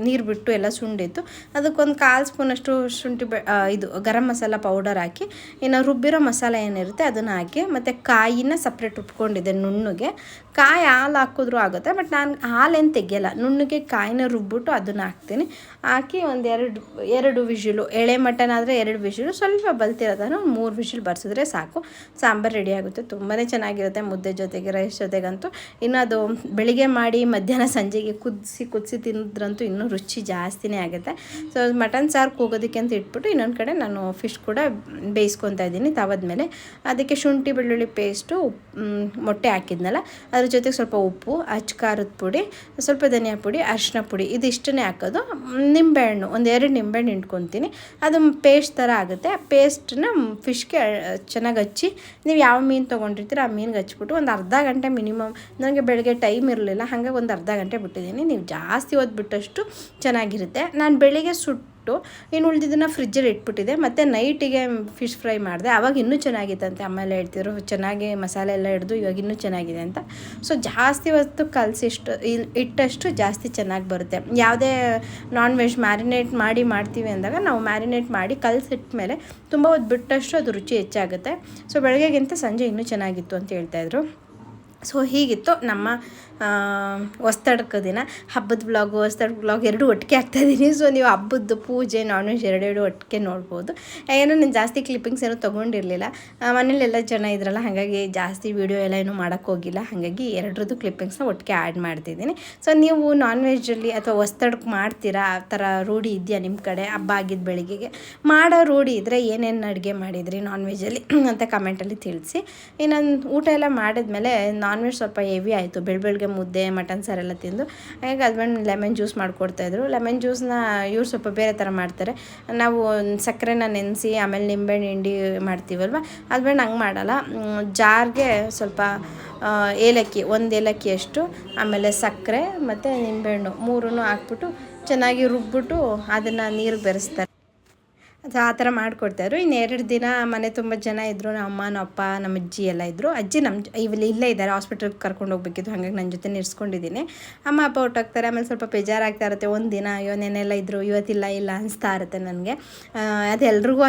Speaker 1: ನೀರು ಬಿಟ್ಟು ಎಲ್ಲ ಸುಂಡಿತ್ತು. ಅದಕ್ಕೊಂದು ಕಾಲು ಸ್ಪೂನಷ್ಟು ಶುಂಠಿ ಬೆ ಇದು ಗರಂ ಮಸಾಲ ಪೌಡರ್ ಹಾಕಿ, ಇನ್ನು ರುಬ್ಬಿರೋ ಮಸಾಲೆ ಏನಿರುತ್ತೆ ಅದನ್ನು ಹಾಕಿ, ಮತ್ತು ಕಾಯಿನ ಸಪ್ರೇಟ್ ರುಬ್ಕೊಂಡಿದ್ದೆ ನುಣ್ಣಗೆ. ಕಾಯಿ ಹಾಲು ಹಾಕಿದ್ರೂ ಆಗುತ್ತೆ, ಬಟ್ ನಾನು ಹಾಲೇನು ತೆಗಿಯಲ್ಲ, ನುಣ್ಣಗೆ ಕಾಯಿನ ರುಬ್ಬಿಟ್ಟು ಅದನ್ನು ಹಾಕ್ತೀನಿ. ಹಾಕಿ ಒಂದು ಎರಡು ಎರಡು ವಿಷಿಲು ಎಳೆ ಮಟನ್ ಆದರೆ ಎರಡು ವಿಷಿಲು ಸ್ವಲ್ಪ ಬಲ್ತಿರೋದನ್ನು ಮೂರು ವಿಷಿಲ್ ಬರ್ಸಿದ್ರೆ ಸಾಕು. ಸಾಂಬಾರು ರೆಡಿ ಆಗುತ್ತೆ ತುಂಬಾ ಚೆನ್ನಾಗಿರುತ್ತೆ ಮುದ್ದೆ ಜೊತೆಗೆ ರೈಸ್ ಜೊತೆಗಂತೂ. ಇನ್ನು ಅದು ಬೆಳಿಗ್ಗೆ ಮಾಡಿ ಮಧ್ಯಾಹ್ನ ಸಂಜೆಗೆ ಕುದಿಸಿ ಕುದಿಸಿ ತಿಂದ್ರಂತೂ ಇನ್ನೂ ರುಚಿ ಜಾಸ್ತಿನೇ ಆಗುತ್ತೆ. ಸೊ ಮಟನ್ ಸಾರು ಕೂಗೋದಕ್ಕೆ ಅಂತ ಇಟ್ಬಿಟ್ಟು ಇನ್ನೊಂದು ಕಡೆ ನಾನು ಫಿಶ್ ಕೂಡ ಬೇಯಿಸ್ಕೊತಾ ಇದ್ದೀನಿ ತವದ ಮೇಲೆ ಅದಕ್ಕೆ ಶುಂಠಿ, ಬೆಳ್ಳುಳ್ಳಿ ಪೇಸ್ಟು ಮೊಟ್ಟೆ ಹಾಕಿದ್ನಲ್ಲ, ಅದ್ರ ಜೊತೆಗೆ ಸ್ವಲ್ಪ ಉಪ್ಪು ಅಚ್ಚ ಖಾರದ ಪುಡಿ, ಸ್ವಲ್ಪ ಧನಿಯಾ ಪುಡಿ ಅರಿಶಿನ ಪುಡಿ, ಇದಿಷ್ಟನ್ನೇ ಹಾಕೋದು. ನಿಂಬೆಹಣ್ಣು, ಒಂದು ಎರಡು ನಿಂಬೆಹಣ್ಣು ಹಿಂಡ್ಕೊತೀನಿ. ಅದು ಪೇಸ್ಟ್ ಥರ ಆಗುತ್ತೆ. ಆ ಪೇಸ್ಟನ್ನ ಫಿಶ್ಗೆ ಚೆನ್ನಾಗಿ ಹಚ್ಚಿ, ನೀವು ಯಾವ ಮೀನು ತೊಗೊಂಡಿರ್ತೀರ ಆ ಮೀನಿಗೆ ಹಚ್ಬಿಟ್ಟು ಒಂದು ಅರ್ಧ ಗಂಟೆ ಮಿನಿಮಮ್ ನನಗೆ ಬೆಳಗ್ಗೆ ಟೈಮ್ ಇರಲಿಲ್ಲ, ಹಾಗಾಗಿ ಒಂದು ಅರ್ಧ ಗಂಟೆ ಬಿಟ್ಟಿದ್ದೀನಿ ನೀವು ಜಾಸ್ತಿ ಓದ್ಬಿಟ್ಟಷ್ಟು ಬಿಟ್ಟಷ್ಟು ಚೆನ್ನಾಗಿರುತ್ತೆ. ನಾನು ಬೆಳಿಗ್ಗೆ ಸುಟ್ಟು ಇನ್ನು ಉಳಿದಿದ್ದನ್ನು ಫ್ರಿಜ್ಜಲ್ಲಿ ಇಟ್ಬಿಟ್ಟಿದೆ. ಮತ್ತು ನೈಟಿಗೆ ಫಿಶ್ ಫ್ರೈ ಮಾಡಿದೆ. ಆವಾಗ ಇನ್ನೂ ಚೆನ್ನಾಗಿತ್ತಂತೆ ಆಮೇಲೆ ಹೇಳ್ತಿದ್ರು, ಚೆನ್ನಾಗಿ ಮಸಾಲೆ ಎಲ್ಲ ಹಿಡ್ದು ಇವಾಗ ಇನ್ನೂ ಚೆನ್ನಾಗಿದೆ ಅಂತ. ಸೊ ಜಾಸ್ತಿ ಹೊತ್ತು ಕಲಸಿಷ್ಟು ಇಟ್ಟಷ್ಟು ಜಾಸ್ತಿ ಚೆನ್ನಾಗಿ ಬರುತ್ತೆ. ಯಾವುದೇ ನಾನ್ ವೆಜ್ ಮ್ಯಾರಿನೇಟ್ ಮಾಡಿ ಮಾಡ್ತೀವಿ ಅಂದಾಗ ನಾವು ಮ್ಯಾರಿನೇಟ್ ಮಾಡಿ ಮೇಲೆ ತುಂಬ ಹೊತ್ತು ಬಿಟ್ಟಷ್ಟು ಅದು ರುಚಿ ಹೆಚ್ಚಾಗುತ್ತೆ. ಸೊ ಬೆಳಗ್ಗೆಗಿಂತ ಸಂಜೆ ಇನ್ನೂ ಚೆನ್ನಾಗಿತ್ತು ಅಂತ ಹೇಳ್ತಾಯಿದ್ರು ಸೊ ಹೀಗಿತ್ತು ನಮ್ಮ ಹೊಸ್ತಡ್ಕ ದಿನ. ಹಬ್ಬದ ಬ್ಲಾಗು ಹೊಸ್ತಡ್ಕ ಬ್ಲಾಗ್ ಎರಡೂ ಒಟ್ಟಿಗೆ ಹಾಕ್ತಾಯಿದ್ದೀನಿ ಸೊ ನೀವು ಹಬ್ಬದ್ದು ಪೂಜೆ ನಾನ್ ವೆಜ್ ಎರಡೆರಡು ಒಟ್ಟಿಗೆ ನೋಡ್ಬೋದು. ಏನೋ ನಾನು ಜಾಸ್ತಿ ಕ್ಲಿಪ್ಪಿಂಗ್ಸ್ ಏನೂ ತೊಗೊಂಡಿರಲಿಲ್ಲ. ಮನೇಲೆಲ್ಲ ಜನ ಇದ್ರಲ್ಲ, ಹಾಗಾಗಿ ಜಾಸ್ತಿ ವೀಡಿಯೋ ಎಲ್ಲ ಏನೂ ಮಾಡೋಕ್ಕೆ ಹೋಗಿಲ್ಲ. ಹಾಗಾಗಿ ಎರಡರದ್ದು ಕ್ಲಿಪ್ಪಿಂಗ್ಸ್ನ ಒಟ್ಟಿಗೆ ಆ್ಯಡ್ ಮಾಡ್ತಿದ್ದೀನಿ ಸೊ ನೀವು ನಾನ್ ವೆಜ್ಜಲ್ಲಿ ಅಥವಾ ಹೊಸ್ತಡ್ಕ ಮಾಡ್ತೀರಾ? ಆ ಥರ ರೂಢಿ ಇದೆಯಾ ನಿಮ್ಮ ಕಡೆ? ಹಬ್ಬ ಆಗಿದ್ದ ಬೆಳಿಗ್ಗೆಗೆ? ಮಾಡೋ ರೂಢಿ ಇದ್ದರೆ ಏನೇನು ಅಡುಗೆ ಮಾಡಿದ್ರಿ ನಾನ್ ವೆಜ್ಜಲ್ಲಿ ಅಂತ ಕಮೆಂಟಲ್ಲಿ ತಿಳಿಸಿ. ಇನ್ನೊಂದು ಊಟ ಎಲ್ಲ ಮಾಡಿದ್ಮೇಲೆ ನಾನ್ ವೆಜ್ ಸ್ವಲ್ಪ ಹೆವಿ ಆಯಿತು. ಬೆಳ ಬೆಳಗ್ಗೆ ಮುದ್ದೆ, ಮಟನ್ ಸಾರೆಲ್ಲ ತಿಂದು. ಹಾಗಾಗಿ ಹಸ್ಬೆಂಡ್ ಲೆಮನ್ ಜ್ಯೂಸ್ ಮಾಡಿಕೊಡ್ತಾಯಿದ್ರು ಲೆಮನ್ ಜ್ಯೂಸ್ನ ಇವ್ರು ಸ್ವಲ್ಪ ಬೇರೆ ಥರ ಮಾಡ್ತಾರೆ. ನಾವು ಸಕ್ಕರೆನ ನೆನೆಸಿ, ಆಮೇಲೆ ನಿಂಬೆಹಣ್ಣು ಹಿಂಡಿ ಮಾಡ್ತೀವಲ್ವ? ಹಸ್ಬೆಂಡ್ ಹಂಗೆ ಮಾಡಲ್ಲ. ಜಾರ್ಗೆ ಸ್ವಲ್ಪ ಏಲಕ್ಕಿ, ಒಂದು ಏಲಕ್ಕಿಯಷ್ಟು ಆಮೇಲೆ ಸಕ್ಕರೆ ಮತ್ತು ನಿಂಬೆಹಣ್ಣು ಮೂರೂ ಹಾಕ್ಬಿಟ್ಟು ಚೆನ್ನಾಗಿ ರುಬ್ಬಿಟ್ಟು ಅದನ್ನು ನೀರು ಬೆರೆಸ್ತಾರೆ. ಅದು ಆ ಥರ ಮಾಡಿಕೊಡ್ತಾಯಿದ್ರು. ಇನ್ನು ಎರಡು ದಿನ ಮನೆ ತುಂಬ ಜನ ಇದ್ದರು ನಮ್ಮ ಅಮ್ಮ ನಮ್ಮ ಅಪ್ಪ, ನಮ್ಮ ಅಜ್ಜಿ ಎಲ್ಲ ಇದ್ದರು ಅಜ್ಜಿ ನಮ್ಮ ಇಲ್ಲಿ ಇಲ್ಲೇ ಇದ್ದಾರೆ ಹಾಸ್ಪಿಟಲ್ಗೆ ಕರ್ಕೊಂಡು ಹೋಗ್ಬೇಕಿತ್ತು. ಹಾಗಾಗಿ ನನ್ನ ಜೊತೆ ನಿರ್ಸ್ಕೊಂಡಿದ್ದೀನಿ ಅಮ್ಮ, ಅಪ್ಪ ಹೊಟ್ಟೋಗ್ತಾರೆ ಆಮೇಲೆ ಸ್ವಲ್ಪ ಬೇಜಾರಾಗ್ತಾ ಇರುತ್ತೆ. ಒಂದು ದಿನ, ಅಯ್ಯೋ ನೆನೆಲ್ಲ ಇದ್ದರು ಇವತ್ತಿಲ್ಲ, ಇಲ್ಲ ಅನಿಸ್ತಾ ಇರುತ್ತೆ ನನಗೆ. ಅದು ಎಲ್ರಿಗೂ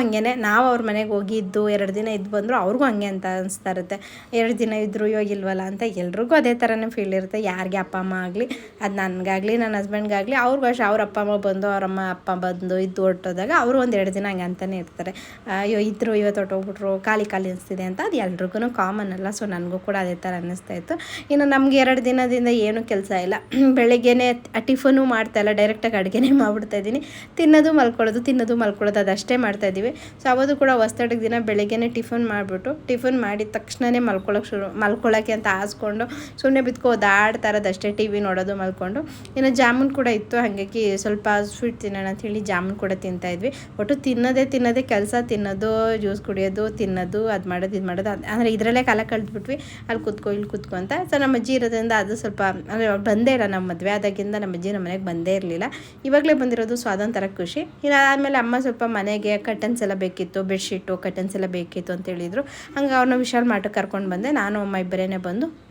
Speaker 1: ನಾವು ಅವ್ರ ಮನೆಗೆ ಹೋಗಿದ್ದು, ಎರಡು ದಿನ ಇದ್ದು ಬಂದರು, ಅವ್ರಿಗೂ ಹಂಗೆ ಅಂತ ಅನಿಸ್ತಾ ಇರುತ್ತೆ. ಎರಡು ದಿನ ಇದ್ದರು ಇವಾಗ ಇಲ್ವಲ್ಲ ಅಂತ ಎಲ್ರಿಗೂ ಅದೇ ಥರನೇ ಫೀಲ್ ಇರುತ್ತೆ. ಯಾರಿಗೆ ಅಪ್ಪ, ಅಮ್ಮ ಆಗಲಿ, ಅದು ನನಗಾಗಲಿ ನನ್ನ ಹಸ್ಬೆಂಡ್ಗಾಗಲಿ ಅವ್ರಿಗೂ ಅಷ್ಟೇ ಅವ್ರ ಅಪ್ಪ, ಅಮ್ಮ ಬಂದು, ಅವ್ರ ಅಮ್ಮ, ಅಪ್ಪ ಬಂದು ಇದ್ದು ಹೊಟ್ಟೋದಾಗ ಅವರು ಒಂದು ಎರಡು ದಿನ ಹಂಗೆ ಅಂತಲೇ ಇರ್ತಾರೆ. ಅಯ್ಯೋ, ಇದ್ರು ಇವತ್ತು ಹೊಟ್ಟೋಗ್ಬಿಟ್ರು ಖಾಲಿ ಖಾಲಿ ಅನಿಸ್ತಿದೆ ಅಂತ ಅದು ಎಲ್ರಿಗೂ ಕಾಮನ್ ಅಲ್ಲ. ಸೊ ನನಗೂ ಕೂಡ ಅದೇ ಥರ ಅನ್ನಿಸ್ತಾ ಇತ್ತು. ಇನ್ನು ನಮ್ಗೆ ಎರಡು ದಿನದಿಂದ ಏನೂ ಕೆಲಸ ಇಲ್ಲ. ಬೆಳಗ್ಗೆನೇ ಟಿಫನು ಮಾಡ್ತಾ ಇಲ್ಲ. ಡೈರೆಕ್ಟಾಗಿ ಅಡುಗೆನೇ ಮಾಡಿಬಿಡ್ತಾ ಇದ್ದೀನಿ. ತಿನ್ನೋದು ಮಲ್ಕೊಳ್ಳೋದು ತಿನ್ನೋದು ಮಲ್ಕೊಳ್ಳೋದು ಅದಷ್ಟೇ ಮಾಡ್ತಾ ಇದ್ದೀವಿ. ಸೊ ಅವತ್ತು ಕೂಡ ಹೊಸ್ತಡಿಗೆ ದಿನ ಬೆಳಗ್ಗೆನೇ ಟಿಫನ್ ಮಾಡಿಬಿಟ್ಟು, ಟಿಫನ್ ಮಾಡಿದ ತಕ್ಷಣವೇ ಮಲ್ಕೊಳ್ಳೋಕೆ ಶುರು, ಮಲ್ಕೊಳ್ಳೋಕೆ ಅಂತ ಆಸ್ಕೊಂಡು ಸುಮ್ಮನೆ ಬಿದ್ಕೋ ಓದಾಡ್ತಾ ಇರೋದಷ್ಟೇ ಟಿ ವಿ ನೋಡೋದು ಮಲ್ಕೊಂಡು. ಇನ್ನು ಜಾಮೂನ್ ಕೂಡ ಇತ್ತು. ಹಾಗಾಗಿ ಸ್ವಲ್ಪ ಸ್ವೀಟ್ ತಿನ್ನೋಣ ಅಂತ ಹೇಳಿ ಜಾಮೂನ್ ಕೂಡ ತಿಂತಾ ಇದ್ವಿ. ಒಟ್ಟು ತಿನ್ನೋದೇ ತಿನ್ನೋದೇ ಕೆಲಸ ತಿನ್ನೋದು, ಜ್ಯೂಸ್ ಕುಡಿಯೋದು, ತಿನ್ನೋದು, ಅದು ಮಾಡೋದು, ಇದು ಮಾಡೋದು, ಅದ್- ಅಂದರೆ ಇದರಲ್ಲೇ ಕಾಲ ಕಳೆದ್ಬಿಟ್ವಿ. ಅಲ್ಲಿ ಕೂತ್ಕೊ, ಇಲ್ಲಿ ಕೂತ್ಕೊ ಅಂತ. ಸೊ ನಮ್ಮ ಅಜ್ಜಿ ಇರೋದ್ರಿಂದ ಅದು ಸ್ವಲ್ಪ, ಅಂದರೆ ಅವ್ರು ಬಂದೇ ಇಲ್ಲ ನಮ್ಮ ಮದುವೆ ಆದಾಗಿಂದ ನಮ್ಮ ಅಜ್ಜಿ ನಮ್ಮ ಮನೆಗೆ ಬಂದೇ ಇರಲಿಲ್ಲ. ಇವಾಗಲೇ ಬಂದಿರೋದು ಸೊ ಖುಷಿ. ಇನ್ನು ಆದಮೇಲೆ ಅಮ್ಮ ಸ್ವಲ್ಪ ಮನೆಗೆ ಕಟನ್ಸ್ ಎಲ್ಲ ಬೇಕಿತ್ತು ಬೆಡ್ಶೀಟು ಕಟನ್ಸ್ ಎಲ್ಲ ಬೇಕಿತ್ತು ಅಂತ ಹೇಳಿದರು. ಹಂಗೆ ಅವ್ರನ್ನ ವಿಶಾಲ್ ಮಾಟಕ್ಕೆ ಕರ್ಕೊಂಡು ಬಂದೆ. ನಾನು, ಅಮ್ಮ ಇಬ್ಬರೇ ಬಂದು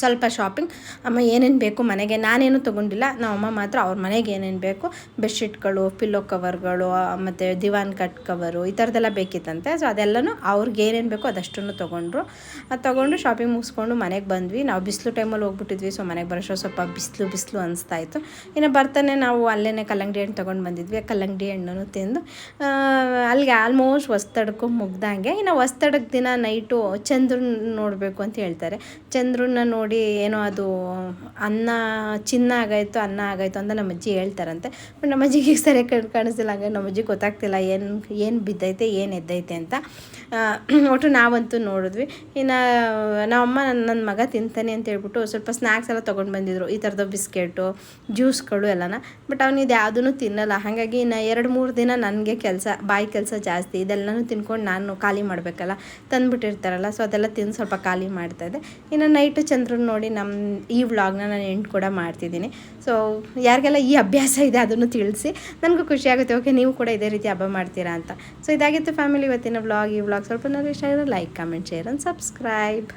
Speaker 1: ಸ್ವಲ್ಪ ಶಾಪಿಂಗ್ ಅಮ್ಮ, ಏನೇನು ಬೇಕು ಮನೆಗೆ? ನಾನೇನು ತೊಗೊಂಡಿಲ್ಲ. ನಮ್ಮ ಅಮ್ಮ ಮಾತ್ರ ಅವ್ರ ಮನೆಗೆ ಏನೇನು ಬೇಕು? ಬೆಡ್ಶೀಟ್ಗಳು ಪಿಲ್ಲೋ ಕವರ್ಗಳು ಮತ್ತು ದಿವಾನ್ ಕಟ್ ಕವರು ಈ ಥರದ್ದೆಲ್ಲ ಬೇಕಿತ್ತಂತೆ. ಸೊ ಅದೆಲ್ಲನೂ ಅವ್ರಿಗೆ ಏನೇನು ಬೇಕೋ ಅದಷ್ಟನ್ನು ತೊಗೊಂಡ್ರು. ಅದು ತೊಗೊಂಡು ಶಾಪಿಂಗ್ ಮುಗಿಸ್ಕೊಂಡು ಮನೆಗೆ ಬಂದ್ವಿ. ನಾವು ಬಿಸಿಲು ಟೈಮಲ್ಲಿ ಹೋಗ್ಬಿಟ್ಟಿದ್ವಿ. ಸೊ ಮನೆಗೆ ಬರೋಷ್ಟು ಸ್ವಲ್ಪ ಬಿಸಿಲು ಬಿಸಿಲು ಅನಿಸ್ತಾ ಇತ್ತು ಇನ್ನು ಬರ್ತಾನೆ ನಾವು ಅಲ್ಲೇ ಕಲ್ಲಂಗಡಿ ಹಣ್ಣು ತೊಗೊಂಡು ಬಂದಿದ್ವಿ. ಕಲ್ಲಂಗಡಿ ಹಣ್ಣನ್ನು ತಿಂದು ಅಲ್ಲಿಗೆ ಆಲ್ಮೋಸ್ಟ್ ಹೊಸ್ತಡ್ಕು ಮುಗ್ದಂಗೆ. ಇನ್ನು ಹೊಸ್ತಡಕ್ಕೆ ದಿನ ನೈಟು ಚಂದ್ರನ್ನ ನೋಡಬೇಕು ಅಂತ ಹೇಳ್ತಾರೆ. ಚಂದ್ರನ್ನ ನೋಡಿ ನೋಡಿ ಏನೋ ಅದು ಅನ್ನ, ಚಿನ್ನ ಆಗಾಯಿತು, ಅನ್ನ ಆಗಾಯಿತು ಅಂತ ನಮ್ಮ ಅಜ್ಜಿ ಹೇಳ್ತಾರಂತೆ. ಬಟ್ ನಮ್ಮ ಅಜ್ಜಿಗೆ ಸರಿಯಾಗಿ ಕಣ್, ಕಾಣಿಸ್ತಿಲ್ಲ. ಹಂಗೆ ನಮ್ಮ ಅಜ್ಜಿ ಗೊತ್ತಾಗ್ತಿಲ್ಲ ಏನು ಏನು ಬಿದ್ದೈತೆ, ಏನು ಎದ್ದೈತೆ ಅಂತ. ಒಟ್ಟು ನಾವಂತೂ ನೋಡಿದ್ವಿ. ಇನ್ನು ನಮ್ಮಮ್ಮ ನನ್ನ ನನ್ನ ಮಗ ತಿಂತಾನೆ ಅಂತ ಹೇಳ್ಬಿಟ್ಟು ಸ್ವಲ್ಪ ಸ್ನ್ಯಾಕ್ಸ್ ಎಲ್ಲ ತೊಗೊಂಡು ಬಂದಿದ್ರು. ಈ ಥರದ ಬಿಸ್ಕೆಟು, ಜ್ಯೂಸ್ಗಳು ಎಲ್ಲನ. ಬಟ್ ಅವ್ನು ಇದು ಯಾವುದೂ ತಿನ್ನಲ್ಲ. ಹಾಗಾಗಿ ಇನ್ನು ಎರಡು, ಮೂರು ದಿನ ನನಗೆ ಕೆಲಸ, ಬಾಯಿ ಕೆಲಸ ಜಾಸ್ತಿ. ಇದೆಲ್ಲನೂ ತಿನ್ಕೊಂಡು ನಾನು ಖಾಲಿ ಮಾಡಬೇಕಲ್ಲ. ತಂದುಬಿಟ್ಟಿರ್ತಾರಲ್ಲ. ಸೊ ಅದೆಲ್ಲ ತಿಂದು ಸ್ವಲ್ಪ ಖಾಲಿ ಮಾಡ್ತಾಯಿದ್ದೆ ಇನ್ನು ನೈಟು ಚಂದ್ರನ ನೋಡಿ ನಮ್ಮ ಈ ವ್ಲಾಗ್ನ ನಾನು ಎಂಟು ಕೂಡ ಮಾಡ್ತಿದ್ದೀನಿ. ಸೊ ಯಾರಿಗೆಲ್ಲ ಈ ಅಭ್ಯಾಸ ಇದೆ ಅದನ್ನು ತಿಳಿಸಿ. ನನಗೂ ಖುಷಿ ಆಗುತ್ತೆ. ಓಕೆ ನೀವು ಕೂಡ ಇದೇ ರೀತಿ ಹಬ್ಬ ಮಾಡ್ತೀರಾ ಅಂತ. ಸೊ ಇದಾಗಿತ್ತು ಫ್ಯಾಮಿಲಿ ಇವತ್ತಿನ ವ್ಲಾಗ್. ಈ ವ್ಲಾಗ್ ಸ್ವಲ್ಪ ನನಗೆ ಇಷ್ಟ ಆಗಿದ್ರೆ like comment share and subscribe